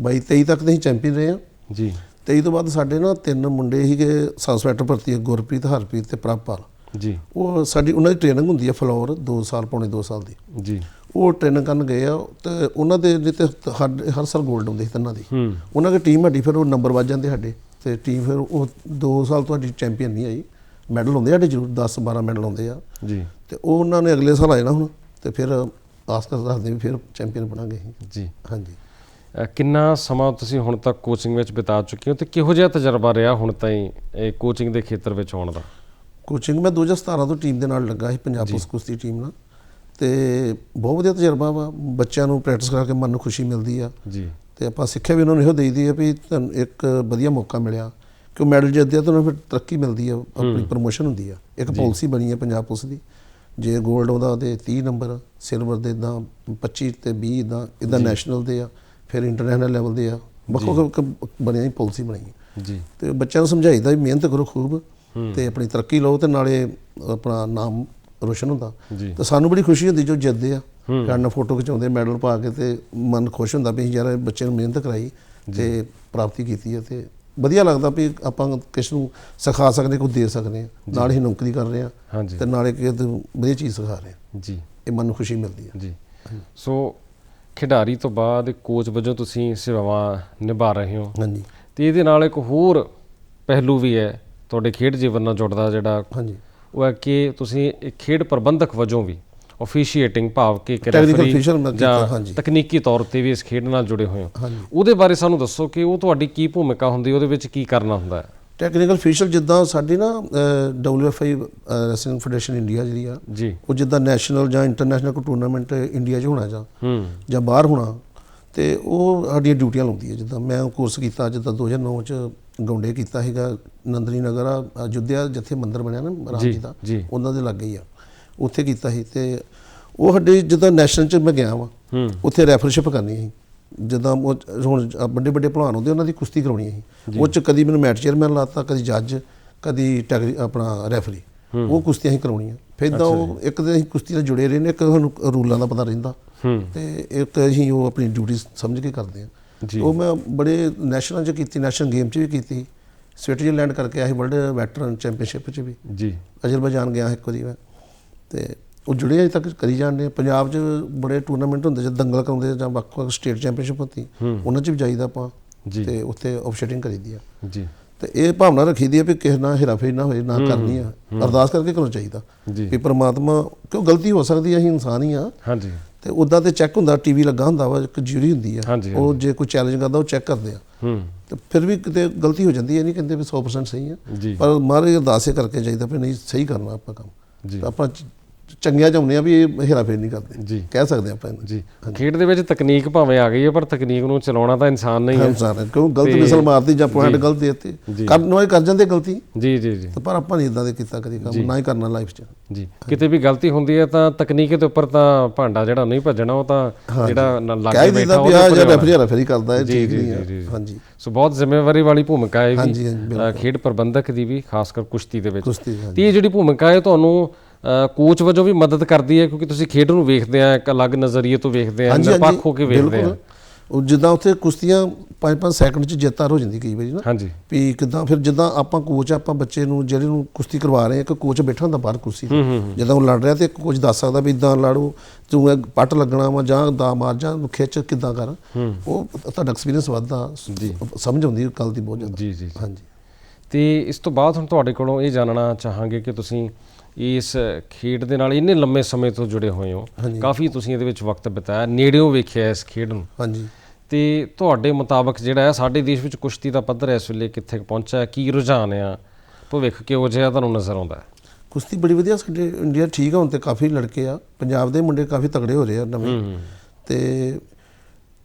22 23 ਤੱਕ ਦੇ ਅਸੀਂ ਚੈਂਪੀਅਨ ਰਹੇ ਹਾਂ। ਜੀ। 23 ਤੋਂ ਬਾਅਦ ਸਾਡੇ ਨਾ ਤਿੰਨ ਮੁੰਡੇ ਸੀਗੇ ਸਬਸਪੈਕਟਰ ਭਰਤੀ ਗੁਰਪ੍ਰੀਤ ਹਰਪ੍ਰੀਤ ਤੇ ਪ੍ਰਭਪਾਲ। ਜੀ। ਉਹ ਸਾਡੀ ਉਹਨਾਂ ਦੀ ਟ੍ਰੇਨਿੰਗ ਹੁੰਦੀ ਹੈ ਫਲੋਰ 2 ਸਾਲ ਪੌਣੇ 2 ਸਾਲ ਦੀ। ਜੀ। ਉਹ ਟ੍ਰੇਨਿੰਗ ਕਰਨ ਗਏ ਆ ਤੇ ਉਹਨਾਂ ਦੇ ਤੇ ਹਰ ਸਾਲ 골ਡ ਹੁੰਦੀ ਸੀ ਤਿੰਨਾਂ ਦੀ। ਉਹਨਾਂ ਦੀ ਟੀਮ ਸਾਡੀ ਫਿਰ ਉਹ ਨੰਬਰ ਵੱਜ ਜਾਂਦੇ ਸਾਡੇ ਤੇ ਟੀਮ ਫਿਰ ਉਹ 2 ਸਾਲ ਤੋਂ ਸਾਡੀ ਚੈਂਪੀਅਨ ਨਹੀਂ ਆਈ। ਮੈਡਲ ਹੁੰਦੇ ਸਾਡੇ ਜ਼ਰੂਰ 10 12 ਮੈਡਲ ਹੁੰਦੇ ਆ। ਜੀ। ਤੇ ਉਹ ਉਹਨਾਂ ਨੇ ਅਗਲੇ ਸਾਲ ਆ ਜਾਣਾ ਹੁਣ ਤੇ ਫਿਰ ਆਸ ਕਰ ਰੱਖਦੇ ਵੀ ਫਿਰ ਚੈਂਪੀਅਨ ਬਣਾਂਗੇ। ਜੀ। ਹਾਂਜੀ। ਕਿੰਨਾ ਸਮਾਂ ਤੁਸੀਂ ਹੁਣ ਤੱਕ ਕੋਚਿੰਗ ਵਿੱਚ ਬਿਤਾ ਚੁੱਕੇ ਹੋ ਤੇ ਕਿਹੋ ਜਿਹਾ ਤਜਰਬਾ ਰਿਹਾ ਹੁਣ ਤਾਈਂ ਇਹ ਕੋਚਿੰਗ ਦੇ ਖੇਤਰ ਵਿੱਚ ਆਉਣ ਦਾ? ਕੋਚਿੰਗ ਮੈਂ 2017 ਤੋਂ ਟੀਮ ਦੇ ਨਾਲ ਲੱਗਾ ਸੀ ਪੰਜਾਬ ਪੁਲਿਸ ਕੁਸ਼ਤੀ ਟੀਮ ਨਾਲ। ਤੇ ਬਹੁਤ ਵਧੀਆ ਤਜਰਬਾ ਵਾ ਬੱਚਿਆਂ ਨੂੰ ਪ੍ਰੈਕਟਿਸ ਕਰਕੇ ਮਨ ਨੂੰ ਖੁਸ਼ੀ ਮਿਲਦੀ ਆ। ਜੀ। ਤੇ ਆਪਾਂ ਸਿੱਖਿਆ ਵੀ ਉਹਨਾਂ ਨੂੰ ਇਹੋ ਦੇਈਦੀ ਆ ਵੀ ਤੁਹਾਨੂੰ ਇੱਕ ਵਧੀਆ ਮੌਕਾ ਮਿਲਿਆ। ਕਿ ਮੈਡਲ ਜਿੱਤਦੇ ਆ ਤਾਂ ਉਹਨਾਂ ਨੂੰ ਫਿਰ ਤਰੱਕੀ ਮਿਲਦੀ ਆ ਆਪਣੀ ਪ੍ਰਮੋਸ਼ਨ ਹੁੰਦੀ ਆ। ਇੱਕ ਪਾਲਿਸੀ ਬਣੀ ਹੈ ਪੰਜਾਬ ਪੁਲਿਸ ਦੀ। ਜੇ 골ਡ ਉਹਦਾ ਉਹਦੇ 30 ਨੰਬਰ ਸਿਲਵਰ ਦੇ ਇਦਾਂ 25 ਤੇ 20 ਇਦਾਂ ਇਦਾਂ ਨੈਸ਼ਨਲ ਦੇ ਆ ਫਿਰ ਇੰਟਰਨੈਸ਼ਨਲ ਲੈਵਲ ਦੇ ਆ। ਵੱਖੋ ਵੱਖ ਬਣਿਆ ਹੀ ਪਾਲਿਸੀ ਬਣਾਈ ਜੀ। ਤੇ ਬੱਚਿਆਂ ਨੂੰ ਸਮਝਾਈਦਾ ਵੀ ਮਿਹਨਤ ਕਰੋ ਖੂਬ। ਤੇ ਆਪਣੀ ਤਰੱਕੀ ਲਓ ਤੇ ਨਾਲੇ ਆਪਣਾ ਨਾਮ ਰੋਸ਼ਨ ਹੁੰਦਾ। ਤੇ ਸਾਨੂੰ ਬੜੀ ਖੁਸ਼ੀ ਹੁੰਦੀ ਜੋ ਜਿੱਤਦੇ ਆ। ਸਾਡੇ ਫੋਟੋ ਖਿਚਾਉਂਦੇ ਮੈਡਲ ਪਾ ਕੇ ਤੇ ਮਨ ਖੁਸ਼ ਹੁੰਦਾ ਵੀ ਯਾਰ ਬੱਚੇ ਨੂੰ ਮਿਹਨਤ ਕਰਾਈ ਤੇ ਪ੍ਰਾਪਤੀ ਕੀਤੀ ਹੈ ਤੇ ਵਧੀਆ ਲੱਗਦਾ ਵੀ ਆਪਾਂ ਕਿਸ ਨੂੰ ਸਿਖਾ ਸਕਦੇ ਕੁਝ ਦੇ ਸਕਦੇ ਆ। ਨਾਲ ਹੀ ਨੌਕਰੀ ਕਰ ਰਹੇ ਆ ਤੇ ਨਾਲੇ ਨੂੰ ਵਧੀਆ ਚੀਜ਼ ਸਿਖਾ ਰਹੇ ਆ। ਜੀ। ਇਹ ਮਨ ਨੂੰ ਖੁਸ਼ੀ ਮਿਲਦੀ ਹੈ ਜੀ। ਸੋ ਖਿਡਾਰੀ ਤੋਂ ਬਾਅਦ ਕੋਚ ਵਜੋਂ ਤੁਸੀਂ ਸੇਵਾਵਾਂ ਨਿਭਾ ਰਹੇ ਹੋ। ਹਾਂਜੀ। ਤੇ ਇਹਦੇ ਨਾਲ ਇੱਕ ਹੋਰ ਪਹਿਲੂ ਵੀ ਹੈ ਤੁਹਾਡੇ ਖੇਡ ਜੀਵਨ ਨਾਲ ਜੁੜਦਾ ਜਿਹੜਾ ਹਾਂਜੀ। ਉਹ ਹੈ ਕਿ ਤੁਸੀਂ ਇੱਕ ਖੇਡ ਪ੍ਰਬੰਧਕ ਵਜੋਂ ਵੀ ਅਫੀਸ਼ੀਏਟਿੰਗ ਭਾਵ ਕਿ ਕੀਤਾ, ਜਾਂ। ਤਕਨੀਕੀ ਤੌਰ ਤੇ ਵੀ ਇਸ ਖੇਡ ਨਾਲ ਜੁੜੇ ਹੋਏ ਹੋ। ਉਹਦੇ ਬਾਰੇ ਸਾਨੂੰ ਦੱਸੋ ਕਿ ਉਹ ਤੁਹਾਡੀ ਕੀ ਭੂਮਿਕਾ ਹੁੰਦੀ ਉਹਦੇ ਵਿੱਚ ਕੀ ਕਰਨਾ ਹੁੰਦਾ ਹੈ? ਟੈਕਨੀਕਲ ਫੀਚਰ ਜਿੱਦਾਂ ਸਾਡੀ ਨਾ ਡਬਲਯੂਐਫਆਈ ਰੈਸਲਿੰਗ ਫੈਡਰੇਸ਼ਨ ਇੰਡੀਆ ਜਿਹੜੀ ਆ ਜੀ। ਉਹ ਜਿੱਦਾਂ ਨੈਸ਼ਨਲ ਜਾਂ ਇੰਟਰਨੈਸ਼ਨਲ ਕੋਈ ਟੂਰਨਾਮੈਂਟ ਇੰਡੀਆ 'ਚ ਹੋਣਾ ਜਾਂ ਹੂੰ। ਜਾਂ ਬਾਹਰ ਹੋਣਾ ਤੇ ਉਹ ਸਾਡੀਆਂ ਡਿਊਟੀਆਂ ਲਾਉਂਦੀ ਹੈ। ਜਿੱਦਾਂ ਮੈਂ ਕੋਰਸ ਕੀਤਾ ਜਿੱਦਾਂ 2009 ਚ ਗੌਂਡੇ ਕੀਤਾ ਸੀਗਾ ਨੰਦਨੀ ਨਗਰ ਆ ਅਯੁੱਧਿਆ ਜਿੱਥੇ ਮੰਦਿਰ ਬਣਿਆ ਨਾ ਰਾਮ ਜੀ, ਦਾ। ਉਹਨਾਂ ਦੇ ਲਾਗੇ ਹੀ ਆ। ਉੱਥੇ ਕੀਤਾ ਸੀ ਤੇ ਉਹ ਸਾਡੇ ਜਿੱਦਾਂ ਨੈਸ਼ਨਲ ਚ ਮੈਂ ਗਿਆ ਵਾਂ ਉੱਥੇ ਰੈਫਰਸ਼ਿਪ ਕਰਨੀ ਸੀ। ਜਿੱਦਾਂ ਉਹ ਹੁਣ ਵੱਡੇ ਵੱਡੇ ਭਲਵਾਨ ਹੁੰਦੇ ਉਹਨਾਂ ਦੀ ਕੁਸ਼ਤੀ ਕਰਾਉਣੀ ਸੀ। ਉਹ ਚ ਕਦੀ ਮੈਨੂੰ ਮੈਟ ਚੇਅਰਮੈਨ ਲਾਤਾ ਕਦੀ ਜੱਜ ਕਦੀ ਆਪਣਾ ਰੈਫਰੀ ਉਹ ਕੁਸ਼ਤੀਆਂ ਹੀ ਕਰਾਉਣੀਆਂ। ਫਿਰ ਇਦਾਂ ਉਹ ਇੱਕ ਤੇ ਅਸੀਂ ਕੁਸ਼ਤੀ ਨਾਲ ਜੁੜੇ ਰਹੇ ਨੇ ਇੱਕ ਸਾਨੂੰ ਰੂਲਾਂ ਦਾ ਪਤਾ ਰਹਿੰਦਾ। ਤੇ ਇੱਕ ਅਸੀਂ ਉਹ ਆਪਣੀ ਡਿਊਟੀ ਸਮਝ ਕੇ ਕਰਦੇ ਆ ਉਹ ਮੈਂ ਬੜੇ ਨੈਸ਼ਨਲ ਚ ਕੀਤੀ ਨੈਸ਼ਨਲ ਗੇਮ ਚ ਵੀ ਕੀਤੀ। ਸਵਿਟਜ਼ਰਲੈਂਡ ਕਰਕੇ ਆਇਆ ਵਰਲਡ ਵੈਟਰਨ ਚੈਂਪੀਅਨਸ਼ਿਪ ਚ ਵੀ। ਜੀ। ਅਜ਼ਰਬੈਜਾਨ ਗਿਆ ਇੱਕ ਵਾਰੀ ਮੈਂ। ਤੇ ਉਹ ਜੁੜੇ ਅਜੇ ਤੱਕ ਕਰੀ ਜਾਂਦੇ ਪੰਜਾਬ 'ਚ ਬੜੇ ਟੂਰਨਾਮੈਂਟ ਹੁੰਦੇ ਜਦ ਦੰਗਲ ਕਰਾਉਂਦੇ ਜਾਂ ਵੱਖ-ਵੱਖ ਸਟੇਟ ਚੈਂਪੀਅਨਸ਼ਿਪ ਹੁੰਦੀ ਉਹਨਾਂ 'ਚ ਵੀ ਜਾਈਦਾ ਆਪਾਂ। ਜੀ। ਤੇ ਉੱਥੇ ਆਫਸ਼ੇਟਿੰਗ ਕਰੀਦੀ ਆ। ਜੀ। ਤੇ ਇਹ ਭਾਵਨਾ ਰੱਖੀਦੀ ਆ ਵੀ ਕਿਸੇ ਨਾਲ ਹੇਰਾਫੇਰੀ ਨਾ ਹੋਏ ਨਾ ਕਰਨੀ ਆ। ਅਰਦਾਸ ਕਰਕੇ ਕਰਨਾ ਚਾਹੀਦਾ ਵੀ ਪ੍ਰਮਾਤਮਾ ਕਿਉਂ ਗਲਤੀ ਹੋ ਸਕਦੀ ਆ ਅਸੀਂ ਇਨਸਾਨ ਹੀ ਆ। ਹਾਂਜੀ। ਤੇ ਉਦਾਂ ਤੇ ਚੈੱਕ ਹੁੰਦਾ ਟੀਵੀ ਲੱਗਾ ਹੁੰਦਾ ਵਾ ਇੱਕ ਜੂਰੀ ਹੁੰਦੀ ਆ। ਉਹ ਜੇ ਕੋਈ ਚੈਲੰਜ ਕਰਦਾ ਉਹ ਚੈੱਕ ਕਰਦੇ ਆ। ਹੂੰ। ਤੇ ਫਿਰ ਵੀ ਕਿਤੇ ਗਲਤੀ ਹੋ ਜਾਂਦੀ ਹੈ ਨਹੀਂ ਕਹਿੰਦੇ ਵੀ 100% ਸਹੀ ਆ। ਪਰ ਮਹਾਰਾਜ ਅਰਦਾਸੇ ਕਰਕੇ ਜਾਈਦਾ ਵੀ ਨਹੀਂ ਸਹੀ ਕਰਨਾ ਆਪਾਂ ਕੰਮ। ਜੀ। ਆਪਾਂ ਚੰਗਿਆ ਚਾਹੁੰਦੇ ਆ ਵੀ ਇਹ ਹੇਰਾ ਫੇਰ ਨਹੀਂ ਕਰਦੇ। ਜੀ। ਕਹਿ ਸਕਦੇ ਆਪਾਂ ਇਹਨੂੰ। ਜੀ। ਖੇਡ ਦੇ ਵਿੱਚ ਤਕਨੀਕ ਭਾਵੇਂ ਆ ਗਈ ਹੈ ਪਰ ਤਕਨੀਕ ਨੂੰ ਚਲਾਉਣਾ ਤਾਂ ਇਨਸਾਨ ਨਹੀਂ ਹੈ। ਇਨਸਾਨ ਹੈ। ਕਿਉਂ? ਗਲਤ ਮਿਸਲ ਮਾਰਦੀ ਜਾਂ ਪੁਆਇੰਟ ਗਲਤ ਦੇਤੀ। ਕਰਨ ਵਾਲੇ ਕਰ ਜਾਂਦੇ ਗਲਤੀ। ਜੀ ਜੀ ਜੀ। ਪਰ ਆਪਾਂ ਨਹੀਂ ਇਦਾਂ ਦੇ ਕੀਤਾ ਕਦੀ ਕੰਮ ਨਾ ਹੀ ਕਰਨਾ ਲਾਈਫ 'ਚ। ਜੀ। ਕਿਤੇ ਵੀ ਗਲਤੀ ਹੁੰਦੀ ਹੈ ਤਾਂ ਤਕਨੀਕ ਦੇ ਉੱਪਰ ਤਾਂ ਭਾਂਡਾ ਜਿਹੜਾ ਨਹੀਂ ਭੱਜਣਾ ਉਹ ਤਾਂ ਜਿਹੜਾ ਕਹਿ ਲਾਗੇ ਦਿੰਦਾ ਬੈਠਾ ਵੀ ਆ ਉਹਦੇ ਜਾਂ ਉੱਪਰ ਰੈਫਰੀ ਹੇਰਾ ਫੇਰੀ ਕਰਦਾ ਹੈ ਠੀਕ ਨਹੀਂ ਹੈ। ਹਾਂਜੀ। ਸੋ ਬਹੁਤ ਜ਼ਿੰਮੇਵਾਰੀ ਵਾਲੀ ਭੂਮਿਕਾ ਹੈ ਵੀ। ਖੇਡ ਪ੍ਰਬੰਧਕ ਦੀ ਵੀ ਖਾਸ ਕਰ ਕੁਸ਼ਤੀ ਦੇ ਵਿੱਚ। ਤੇ ਇਹ ਜਿਹੜੀ ਭੂਮਿਕਾ ਹੈ ਤੁਹਾਨੂੰ ਕੋਚ ਵਜੋਂ ਵੀ ਮਦਦ ਕਰਦੀ ਹੈ ਕਿਉਂਕਿ ਤੁਸੀਂ ਖੇਡ ਨੂੰ ਵੇਖਦੇ ਆ ਇੱਕ ਅਲੱਗ ਨਜ਼ਰੀਏ ਤੋਂ ਵੇਖਦੇ ਆ ਨਿਰਪੱਖ ਹੋ ਕੇ ਵੇਖਦੇ ਆ। ਉਹ ਜਿੱਦਾਂ ਉੱਥੇ ਕੁਸ਼ਤੀਆਂ 5-5 ਸੈਕਿੰਡ 'ਚ ਜਿੱਤ ਹਾਰ ਹੋ ਜਾਂਦੀ ਕਈ ਵਾਰੀ ਨਾ। ਹਾਂਜੀ। ਵੀ ਕਿਦਾਂ ਫਿਰ ਜਿੱਦਾਂ ਆਪਾਂ ਕੋਚ ਆਪਾਂ ਬੱਚੇ ਨੂੰ ਜਿਹੜੇ ਨੂੰ ਕੁਸ਼ਤੀ ਕਰਵਾ ਰਹੇ ਆ ਇੱਕ ਕੋਚ ਬੈਠਾ ਹੁੰਦਾ ਬਾਹਰ ਕੁਰਸੀ ਤੇ। ਜਦੋਂ ਉਹ ਲੜ ਰਿਹਾ ਤੇ ਕੋਚ ਦੱਸ ਸਕਦਾ ਵੀ ਇਦਾਂ ਲੜੋ ਤੂੰ ਇਹ ਪੱਟ ਲੱਗਣਾ ਵਾ ਜਾਂ ਦਾ ਮਾਰ ਜਾਂ ਖਿੱਚ ਕਿਦਾਂ ਕਰ। ਉਹ ਤੁਹਾਡਾ ਐਕਸਪੀਰੀਅੰਸ ਵੱਧਦਾ ਸਮਝ ਆਉਂਦੀ ਹੈ ਗੱਲ ਦੀ ਬਹੁਤ ਜ਼ਿਆਦਾ। ਜੀ ਜੀ। ਹਾਂਜੀ। ਤੇ ਇਸ ਤੋਂ ਬਾਅਦ ਹੁਣ ਤੁਹਾਡੇ ਕੋਲੋਂ ਇਹ ਜਾਣਨਾ ਚਾਹਾਂਗੇ ਕਿ ਤੁਸੀਂ ਇਸ ਖੇਡ ਦੇ ਨਾਲ ਇੰਨੇ ਲੰਮੇ ਸਮੇਂ ਤੋਂ ਜੁੜੇ ਹੋਏ ਹੋ ਹਾਂਜੀ। ਕਾਫੀ ਤੁਸੀਂ ਇਹਦੇ ਵਿੱਚ ਵਕਤ ਬਿਤਾਇਆ ਨੇੜਿਓਂ ਵੇਖਿਆ ਇਸ ਖੇਡ ਨੂੰ ਹਾਂਜੀ ਤੇ ਤੁਹਾਡੇ ਮੁਤਾਬਕ ਜਿਹੜਾ ਹੈ ਸਾਡੇ ਦੇਸ਼ ਵਿੱਚ ਕੁਸ਼ਤੀ ਦਾ ਪੱਧਰ ਇਸ ਵੇਲੇ ਕਿੱਥੇ ਕੁ ਪਹੁੰਚਿਆ ਹੈ ਕੀ ਰੁਝਾਨ ਆ ਭਵਿੱਖ ਕਿਹੋ ਜਿਹਾ ਤੁਹਾਨੂੰ ਨਜ਼ਰ ਆਉਂਦਾ ਹੈ ਕੁਸ਼ਤੀ ਬੜੀ ਵਧੀਆ ਸਾਡੇ ਇੰਡੀਆ ਠੀਕ ਆ ਹੁਣ ਤੇ ਕਾਫੀ ਲੜਕੇ ਆ ਪੰਜਾਬ ਦੇ ਮੁੰਡੇ ਕਾਫੀ ਤਗੜੇ ਹੋ ਰਹੇ ਆ ਨਵੇਂ ਤੇ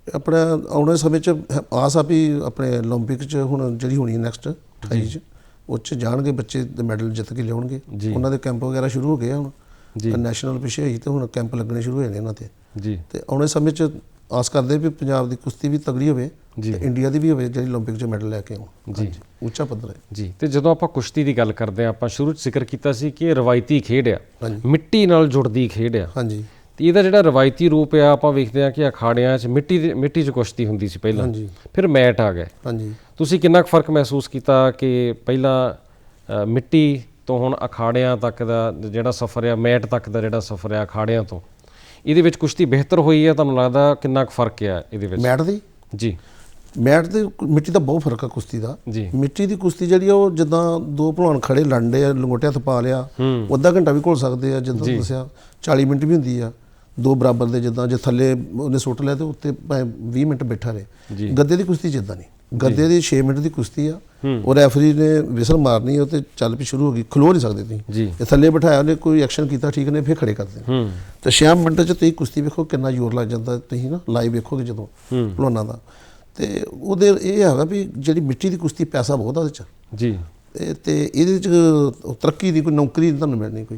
ਆਪਣਾ ਆਉਣੇ ਸਮੇਂ ਚ ਆਸ ਆ ਵੀ ਆਪਣੇ 올림픽 ਚ ਹੁਣ ਜਿਹੜੀ ਹੋਣੀ ਨੈਕਸਟ 28 ਚ ਉਹ ਚ ਜਾਣਗੇ ਬੱਚੇ ਤੇ ਮੈਡਲ ਜਿੱਤ ਕੇ ਲਿਆਉਣਗੇ ਜੀ। ਉਹਨਾਂ ਦੇ ਕੈਂਪ ਵਗੈਰਾ ਸ਼ੁਰੂ ਹੋ ਗਏ ਆ ਹੁਣ ਜੀ। ਨੈਸ਼ਨਲ ਪਿਛੇ ਹੋਈ ਤੇ ਹੁਣ ਕੈਂਪ ਲੱਗਣੇ ਸ਼ੁਰੂ ਹੋਏ ਨੇ ਇਹਨਾਂ ਤੇ ਜੀ ਤੇ ਆਉਣੇ ਸਮੇਂ ਚ ਆਸ ਕਰਦੇ ਵੀ ਪੰਜਾਬ ਦੀ ਕੁਸ਼ਤੀ ਵੀ ਤਗੜੀ ਹੋਵੇ ਜੀ। ਤੇ ਇੰਡੀਆ ਦੀ ਵੀ ਹੋਵੇ ਜਿਹੜੀ 올림픽 ਚ ਮੈਡਲ ਲੈ ਕੇ ਆਉਣ ਜੀ। ਉੱਚਾ ਪੱਧਰ ਹੈ ਜੀ ਤੇ ਜਦੋਂ ਆਪਾਂ ਕੁਸ਼ਤੀ ਦੀ ਗੱਲ ਕਰਦੇ ਆ ਆਪਾਂ ਸ਼ੁਰੂ 'ਚ ਜ਼ਿਕਰ ਕੀਤਾ ਸੀ ਕਿ ਇਹ ਰਵਾਇਤੀ ਖੇਡ ਆ ਹਾਂਜੀ ਮਿੱਟੀ ਨਾਲ ਜੁੜਦੀ ਖੇਡ ਆ ਹਾਂਜੀ ਤੇ ਇਹਦਾ ਜਿਹੜਾ ਰਵਾਇਤੀ ਰੂਪ ਆ ਆਪਾਂ ਵੇਖਦੇ ਆ ਕਿ ਅਖਾੜਿਆਂ 'ਚ ਮਿੱਟੀ ਦੇ ਮਿੱਟੀ 'ਚ ਕੁਸ਼ਤੀ ਹੁੰਦੀ ਸੀ ਪਹਿਲਾਂ। ਹਾਂਜੀ। ਫਿਰ ਮੈਟ ਆ ਗਏ ਹਾਂਜੀ। ਤੁਸੀਂ ਕਿੰਨਾ ਕੁ ਫ਼ਰਕ ਮਹਿਸੂਸ ਕੀਤਾ ਕਿ ਪਹਿਲਾਂ ਅ, ਮਿੱਟੀ ਤੋਂ ਹੁਣ ਅਖਾੜਿਆਂ ਤੱਕ ਦਾ ਜਿਹੜਾ ਸਫ਼ਰ ਆ ਮੈਟ ਤੱਕ ਦਾ ਜਿਹੜਾ ਸਫ਼ਰ ਆ ਅਖਾੜਿਆਂ ਤੋਂ ਇਹਦੇ ਵਿੱਚ ਕੁਸ਼ਤੀ ਬਿਹਤਰ ਹੋਈ ਹੈ ਤੁਹਾਨੂੰ ਲੱਗਦਾ ਕਿੰਨਾ ਕੁ ਫ਼ਰਕ ਆ ਇਹਦੇ ਵਿੱਚ? ਮੈਟ ਦੀ? ਜੀ। ਮੈਟ ਤੇ ਮਿੱਟੀ ਦਾ ਬਹੁਤ ਫ਼ਰਕ ਆ ਕੁਸ਼ਤੀ ਦਾ। ਜੀ। ਮਿੱਟੀ ਦੀ ਕੁਸ਼ਤੀ ਜਿਹੜੀ ਆ ਉਹ ਜਿੱਦਾਂ ਦੋ ਭਲਵਾਨ ਖੜੇ ਲੜਦੇ ਆ ਲੰਗੋਟੇ ਹੱਥ ਪਾ ਲਿਆ ਉਹ ਅੱਧਾ ਘੰਟਾ ਵੀ ਘੁਲ ਸਕਦੇ ਆ ਜਿੱਦਾਂ ਦੱਸਿਆ 40 ਮਿੰਟ ਵੀ ਹੁੰਦੀ ਆ। ਦੋ ਬਰਾਬਰ ਦੇ ਜਿੱਦਾਂ ਜੇ ਥੱਲੇ ਉਹਨੇ ਸੁੱਟ ਲਿਆ ਤੇ ਉੱਤੇ ਭਾਵੇਂ 20 ਮਿੰਟ ਬੈਠਾ। ਰਹੇ। ਗੱਦੇ ਦੀ ਕੁਸ਼ਤੀ ਜਿੱਦਾਂ ਨਹੀਂ। ਗੱਦੇ ਦੀ 6 ਮਿੰਟ ਦੀ ਕੁਸ਼ਤੀ ਆ। ਉਹ ਰੈਫਰੀ ਨੇ ਵਿਸਲ ਮਾਰਨੀ ਉਹ ਤੇ ਚੱਲ ਪਈ ਸ਼ੁਰੂ ਹੋ ਗਈ। ਖਲੋ ਨਹੀਂ ਸਕਦੇ ਤੁਸੀਂ। ਇਹ ਥੱਲੇ ਬਿਠਾਇਆ ਉਹਨੇ ਕੋਈ ਐਕਸ਼ਨ ਕੀਤਾ ਠੀਕ ਨੇ ਫਿਰ ਖੜੇ ਕਰਦੇ ਤੇ 6 ਮਿੰਟ ਚ ਤੁਸੀਂ ਕੁਸ਼ਤੀ ਵੇਖੋ ਕਿੰਨਾ ਜ਼ੋਰ ਲੱਗ ਜਾਂਦਾ ਤੁਸੀਂ ਨਾ ਲਾਈਵ ਵੇਖੋਗੇ ਜਦੋਂ ਭਲਵਾਨਾਂ ਦਾ ਤੇ। ਉਹਦੇ ਇਹ ਹੈਗਾ ਵੀ ਜਿਹੜੀ ਮਿੱਟੀ ਦੀ ਕੁਸ਼ਤੀ ਪੈਸਾ ਬਹੁਤ ਆ ਉਹਦੇ ਚ। ਜੀ। ਤੇ ਇਹਦੇ ਚ ਤਰੱਕੀ ਦੀ ਕੋਈ ਨੌਕਰੀ ਤੁਹਾਨੂੰ ਮਿਲਣੀ ਕੋਈ।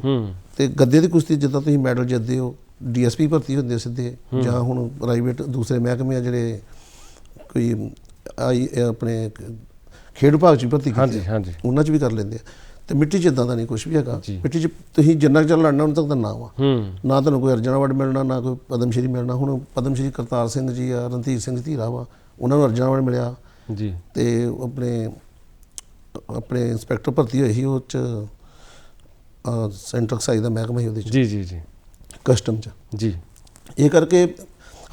ਤੇ ਗੱਦੇ ਦੀ ਕੁਸ਼ਤੀ ਜਿੱਦਾਂ ਤੁਸੀਂ ਮੈਡਲ ਜਿੱਤਦੇ ਹੋ ਡੀਐਸਪੀ ਭਰਤੀ ਹੁੰਦੇ ਸਿੱਧੇ ਜਾਂ ਹੁਣ ਪ੍ਰਾਈਵੇਟ ਦੂਸਰੇ ਮਹਿਕਮੇ ਆ ਜਿਹੜੇ ਕੋਈ ਆਈ ਆਪਣੇ ਖੇਡ ਵਿਭਾਗ ਚ ਭਰਤੀ ਹਾਂਜੀ ਕੀਤੀ ਹਾਂਜੀ। ਉਹਨਾਂ ਚ ਵੀ ਕਰ ਲੈਂਦੇ ਆ। ਤੇ ਮਿੱਟੀ ਚ ਇਦਾਂ ਦਾ ਨਹੀਂ ਕੁਝ ਵੀ ਹੈਗਾ। ਮਿੱਟੀ ਚ ਤੁਸੀਂ ਜਿੰਨਾ ਚਿਰ ਲੜਨਾ ਉਹਨਾਂ ਤੱਕ ਦਾ ਨਾਮ ਆ ਹੂੰ। ਨਾ ਤੁਹਾਨੂੰ ਕੋਈ ਅਰਜਨ ਅਵਾਰਡ ਮਿਲਣਾ ਨਾ ਕੋਈ ਪਦਮ ਸ਼੍ਰੀ ਮਿਲਣਾ। ਹੁਣ ਪਦਮ ਸ਼੍ਰੀ ਕਰਤਾਰ ਸਿੰਘ ਜੀ ਆ ਰਣਧੀਰ ਸਿੰਘ ਧੀਰਾ ਵਾ ਉਹਨਾਂ ਨੂੰ ਅਰਜਨ ਅਵਾਰਡ ਮਿਲਿਆ। ਜੀ। ਤੇ ਆਪਣੇ ਆਪਣੇ ਇੰਸਪੈਕਟਰ ਭਰਤੀ ਹੋਏ ਸੀ ਉਹ ਚ ਸੈਂਟਰ ਐਕਸਾਈਜ਼ ਦਾ ਮਹਿਕਮਾ ਸੀ ਉਹਦੇ ਚ। ਜੀ ਜੀ ਜੀ। ਕਸਟਮ ਚ। ਜੀ। ਇਹ ਕਰਕੇ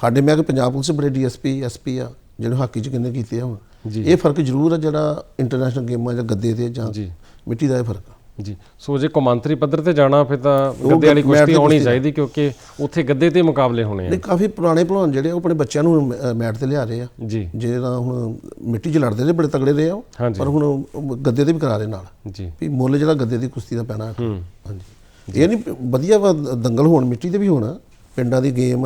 ਸਾਡੇ ਮੈਂ ਕਿ ਪੰਜਾਬ ਪੁਲਿਸ ਬੜੇ ਡੀਐਸਪੀ ਐਸਪੀ ਆ ਜਿਹੜੇ ਹਾਕੀ ਚ ਕਿੰਨੇ ਕੀਤੇ ਆ ਹੁਣ। ਜੀ। ਇਹ ਫ਼ਰਕ ਜ਼ਰੂਰ ਆ ਜਿਹੜਾ ਇੰਟਰਨੈਸ਼ਨਲ ਗੇਮਾਂ ਜਾਂ ਗੱਦੇ ਤੇ ਜਾਂ ਜੀ। ਮਿੱਟੀ ਦਾ ਇਹ ਫ਼ਰਕ ਆ। ਜੀ। ਸੋ ਜੇ ਕੌਮਾਂਤਰੀ ਪੱਧਰ ਤੇ ਜਾਣਾ ਫਿਰ ਤਾਂ ਗੱਦੇ ਵਾਲੀ ਕੁਸ਼ਤੀ ਆਉਣੀ ਚਾਹੀਦੀ ਕਿਉਂਕਿ ਉੱਥੇ ਗੱਦੇ ਤੇ ਮੁਕਾਬਲੇ ਹੋਣੇ ਆ। ਨਹੀਂ ਕਾਫੀ ਪੁਰਾਣੇ ਭਲਵਾਨ ਜਿਹੜੇ ਉਹ ਆਪਣੇ ਬੱਚਿਆਂ ਨੂੰ ਮੈਟ ਤੇ ਲਿਆ ਰਹੇ ਆ। ਜੀ। ਜਿਹੜਾ ਹੁਣ ਮਿੱਟੀ 'ਚ ਲੜਦੇ ਨੇ ਬੜੇ ਤਗੜੇ ਰਹੇ ਆ। ਪਰ ਹੁਣ ਗੱਦੇ ਤੇ ਵੀ ਕਰਾ ਰਹੇ ਨਾਲ। ਜੀ। ਵੀ ਮੁੱਲ ਜਿਹੜਾ ਗੱਦੇ ਦੀ ਕੁਸ਼ਤੀ ਦਾ ਪੈਣਾ। ਹਾਂਜੀ। ਇਹ ਨਹੀਂ ਵਧੀਆ ਦੰਗਲ ਹੋਣ ਮਿੱਟੀ ਤੇ ਵੀ ਹੋਣਾ ਪਿੰਡਾਂ ਦੀ ਗੇਮ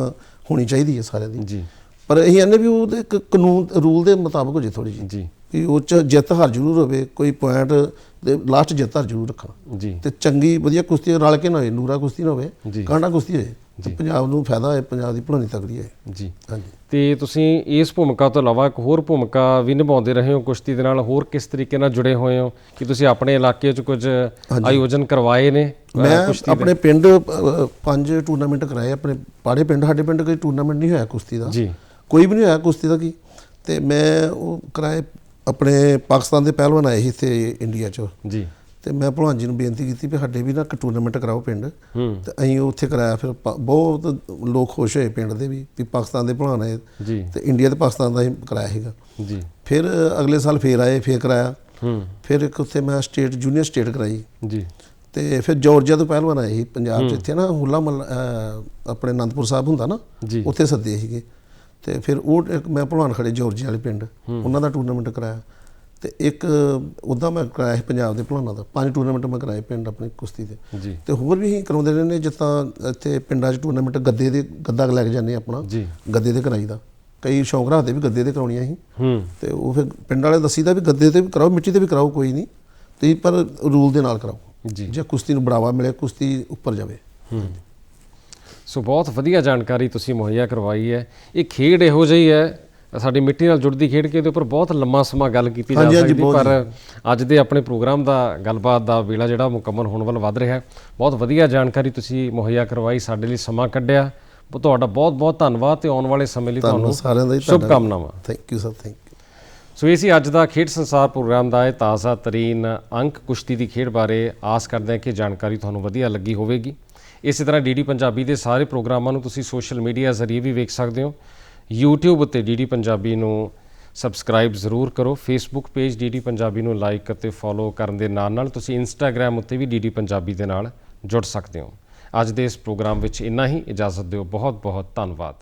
ਹੋਣੀ ਚਾਹੀਦੀ ਹੈ ਸਾਰਿਆਂ ਦੀ। ਜੀ। ਪਰ ਅਸੀਂ ਕਹਿੰਦੇ ਵੀ ਉਹਦੇ ਇੱਕ ਕਾਨੂੰਨ ਰੂਲ ਦੇ ਮੁਤਾਬਕ ਹੋ ਜੇ ਥੋੜੀ ਜਿਹੀ। ਜੀ। ਵੀ ਉਹ ਚ ਜਿੱਤ ਹਾਰ ਜ਼ਰੂਰ ਹੋਵੇ ਕੋਈ ਪੁਆਇੰਟ ਦੇ ਲਾਸਟ ਜਿੱਤ ਹਾਰ ਜ਼ਰੂਰ ਰੱਖਣਾ। ਜੀ। ਤੇ ਚੰਗੀ ਵਧੀਆ ਕੁਸ਼ਤੀ ਰਲ ਕੇ ਨਾ ਹੋਏ ਨੂਰਾ ਕੁਸ਼ਤੀ ਨਾ ਹੋਵੇ ਜੀ। ਕਾਂਡਾ ਕੁਸ਼ਤੀ ਹੋਏ? ਤੇ ਪੰਜਾਬ ਨੂੰ ਫਾਇਦਾ ਹੋਏ ਪੰਜਾਬ ਦੀ ਭਲਾਈ ਤਕੜੀ ਹੋਏ ਜੀ। ਹਾਂਜੀ। ਤੇ ਤੁਸੀਂ ਇਸ ਭੂਮਿਕਾ ਤੋਂ ਇਲਾਵਾ ਇੱਕ ਹੋਰ ਭੂਮਿਕਾ ਵੀ ਨਿਭਾਉਂਦੇ ਰਹੇ ਹੋ ਕੁਸ਼ਤੀ ਦੇ ਨਾਲ ਹੋਰ ਕਿਸ ਤਰੀਕੇ ਨਾਲ ਜੁੜੇ ਹੋਏ ਹੋ ਕਿ ਤੁਸੀਂ ਆਪਣੇ ਇਲਾਕੇ 'ਚ ਕੁਝ ਆਯੋਜਨ ਕਰਵਾਏ ਨੇ ਮੈਂ ਆਪਣੇ ਪਿੰਡ ਪੰਜ ਟੂਰਨਾਮੈਂਟ ਕਰਾਏ ਆਪਣੇ ਪਾੜੇ ਪਿੰਡ ਸਾਡੇ ਪਿੰਡ ਕੋਈ ਟੂਰਨਾਮੈਂਟ ਨਹੀਂ ਹੋਇਆ ਕੁਸ਼ਤੀ ਦਾ। ਜੀ। ਕੋਈ ਵੀ ਨਹੀਂ ਹੋਇਆ ਕੁਸ਼ਤੀ ਦਾ ਕੀ। ਤੇ ਮੈਂ ਉਹ ਕਰਾਏ ਆਪਣੇ ਪਾਕਿਸਤਾਨ ਦੇ ਪਹਿਲਵਾਨ ਆਏ ਸੀ ਇੱਥੇ ਇੰਡੀਆ 'ਚ। ਜੀ। ਤੇ ਮੈਂ ਭਲਵਾਨ ਜੀ ਨੂੰ ਬੇਨਤੀ ਕੀਤੀ ਵੀ ਸਾਡੇ ਵੀ ਨਾ ਇੱਕ ਟੂਰਨਾਮੈਂਟ ਕਰਾਓ ਪਿੰਡ। ਤੇ ਅਸੀਂ ਉੱਥੇ ਕਰਾਇਆ ਫਿਰ ਬਹੁਤ ਲੋਕ ਖੁਸ਼ ਹੋਏ ਪਿੰਡ ਦੇ ਵੀ ਵੀ ਪਾਕਿਸਤਾਨ ਦੇ ਭਲਵਾਨ ਆਏ। ਤੇ ਇੰਡੀਆ ਤੇ ਪਾਕਿਸਤਾਨ ਦਾ ਹੀ ਕਰਾਇਆ ਸੀਗਾ। ਜੀ। ਫਿਰ ਅਗਲੇ ਸਾਲ ਫੇਰ ਆਏ ਫੇਰ ਕਰਾਇਆ। ਹੂੰ। ਫਿਰ ਇੱਕ ਉੱਥੇ ਮੈਂ ਸਟੇਟ ਜੂਨੀਅਰ ਸਟੇਟ ਕਰਾਈ। ਜੀ। ਤੇ ਫਿਰ ਜਾਰਜੀਆ ਤੋਂ ਪਹਿਲਵਾਨ ਆਏ ਸੀ ਪੰਜਾਬ 'ਚ। ਇੱਥੇ ਨਾ ਹੁੱਲਾ ਮੱਲ ਆਪਣੇ ਅਨੰਦਪੁਰ ਸਾਹਿਬ ਹੁੰਦਾ ਨਾ ਉੱਥੇ ਸੱਦੇ ਸੀਗੇ। ਤੇ ਫਿਰ ਉਹ ਮੈਂ ਭਲਵਾਨ ਖੜੇ ਜਾਰਜੀਆ ਵਾਲੇ ਪਿੰਡ। ਉਹਨਾਂ ਦਾ ਟੂਰਨਾਮੈਂਟ ਕਰਾਇਆ। ਤੇ ਇੱਕ ਉਹਦਾ ਮੈਂ ਕਰਾਇਆ ਸੀ ਪੰਜਾਬ ਦੇ ਭਲਵਾਨਾਂ ਦਾ। ਪੰਜ ਟੂਰਨਾਮੈਂਟ ਮੈਂ ਕਰਾਏ ਪਿੰਡ ਆਪਣੇ ਕੁਸ਼ਤੀ ਦੇ। ਤੇ ਹੋਰ ਵੀ ਅਸੀਂ ਕਰਾਉਂਦੇ ਰਹਿੰਦੇ ਨੇ ਜਿੱਦਾਂ ਇੱਥੇ ਪਿੰਡਾਂ 'ਚ ਟੂਰਨਾਮੈਂਟ ਗੱਦੇ ਦੇ ਗੱਦਾ ਲੈ ਕੇ ਜਾਂਦੇ ਆਪਣਾ। ਗੱਦੇ ਤੇ ਕਰਾਈਦਾ ਕਈ ਸ਼ੌਂਕ ਰੱਖਦੇ ਵੀ ਗੱਦੇ ਤੇ ਕਰਾਉਣੀਆਂ ਸੀ ਹੂੰ। ਤੇ ਉਹ ਫਿਰ ਪਿੰਡ ਵਾਲੇ ਦੱਸੀਦਾ ਵੀ ਗੱਦੇ ਤੇ ਵੀ ਕਰਾਓ ਮਿੱਟੀ ਤੇ ਵੀ ਕਰਾਓ ਕੋਈ ਨਹੀਂ। ਤੁਸੀਂ ਪਰ ਰੂਲ ਦੇ ਨਾਲ ਕਰਾਓ। ਜੀ। ਜੇ ਕੁਸ਼ਤੀ ਨੂੰ ਬੜਾਵਾ ਮਿਲੇ ਕੁਸ਼ਤੀ ਉੱਪਰ ਜਾਵੇ। ਸੋ ਬਹੁਤ ਵਧੀਆ ਜਾਣਕਾਰੀ ਤੁਸੀਂ ਮੁਹੱਈਆ ਕਰਵਾਈ ਹੈ। ਇਹ ਖੇਡ ਇਹੋ ਜਿਹੀ ਹੈ ਸਾਡੀ ਮਿੱਟੀ ਨਾਲ ਜੁੜਦੀ ਖੇਡ ਕੇ ਇਹਦੇ ਉੱਪਰ ਬਹੁਤ ਲੰਮਾ ਸਮਾਂ ਗੱਲ ਕੀਤੀ ਜਾ ਸਕਦੀ ਪਰ ਅੱਜ ਦੇ ਆਪਣੇ ਪ੍ਰੋਗਰਾਮ ਦਾ ਗੱਲਬਾਤ ਦਾ ਵੇਲਾ ਜਿਹੜਾ ਮੁਕੰਮਲ ਹੋਣ ਵੱਲ ਵੱਧ ਰਿਹਾ ਹੈ। ਬਹੁਤ ਵਧੀਆ ਜਾਣਕਾਰੀ ਤੁਸੀਂ ਮੁਹੱਈਆ ਕਰਵਾਈ ਸਾਡੇ ਲਈ ਸਮਾਂ ਕੱਢਿਆ। ਉਹ ਤੁਹਾਡਾ ਬਹੁਤ ਬਹੁਤ ਧੰਨਵਾਦ ਤੇ ਆਉਣ ਵਾਲੇ ਸਮੇਂ ਲਈ ਤੁਹਾਨੂੰ ਤੁਹਾਨੂੰ ਸਾਰਿਆਂ ਦਾ ਹੀ ਸ਼ੁਭ ਕਾਮਨਾਵਾਂ। Thank you sir thank you so ਇਹ ਸੀ ਅੱਜ ਦਾ ਖੇਡ ਸੰਸਾਰ ਪ੍ਰੋਗਰਾਮ ਦਾ ਇਹ ਤਾਜ਼ਾ ਤਰੀਨ ਅੰਕ ਕੁਸ਼ਤੀ ਦੀ ਖੇਡ ਬਾਰੇ ਆਸ ਕਰਦੇ ਹਾਂ ਕਿ ਜਾਣਕਾਰੀ ਤੁਹਾਨੂੰ ਵਧੀਆ ਲੱਗੀ ਹੋਵੇਗੀ। ਇਸੇ ਤਰ੍ਹਾਂ ਡੀਡੀ ਪੰਜਾਬੀ ਦੇ ਸਾਰੇ ਪ੍ਰੋਗਰਾਮਾਂ ਨੂੰ ਤੁਸੀਂ ਸੋਸ਼ਲ ਮੀਡੀਆ ਜ਼ਰੀਏ ਵੀ ਵੇਖ ਸਕਦੇ ਹੋ। YouTube ਉੱਤੇ ਡੀਡੀ ਪੰਜਾਬੀ ਨੂੰ ਸਬਸਕ੍ਰਾਈਬ ਜ਼ਰੂਰ ਕਰੋ। Facebook ਪੇਜ ਡੀਡੀ ਪੰਜਾਬੀ ਨੂੰ ਲਾਈਕ ਅਤੇ ਫੋਲੋ ਕਰਨ ਦੇ ਨਾਲ ਨਾਲ ਤੁਸੀਂ Instagram ਉੱਤੇ ਵੀ ਡੀਡੀ ਪੰਜਾਬੀ ਦੇ ਨਾਲ ਜੁੜ ਸਕਦੇ ਹੋ। ਅੱਜ ਦੇ ਇਸ ਪ੍ਰੋਗਰਾਮ ਵਿੱਚ ਇੰਨਾ ਹੀ। ਇਜਾਜ਼ਤ ਦਿਓ। ਬਹੁਤ ਬਹੁਤ ਧੰਨਵਾਦ।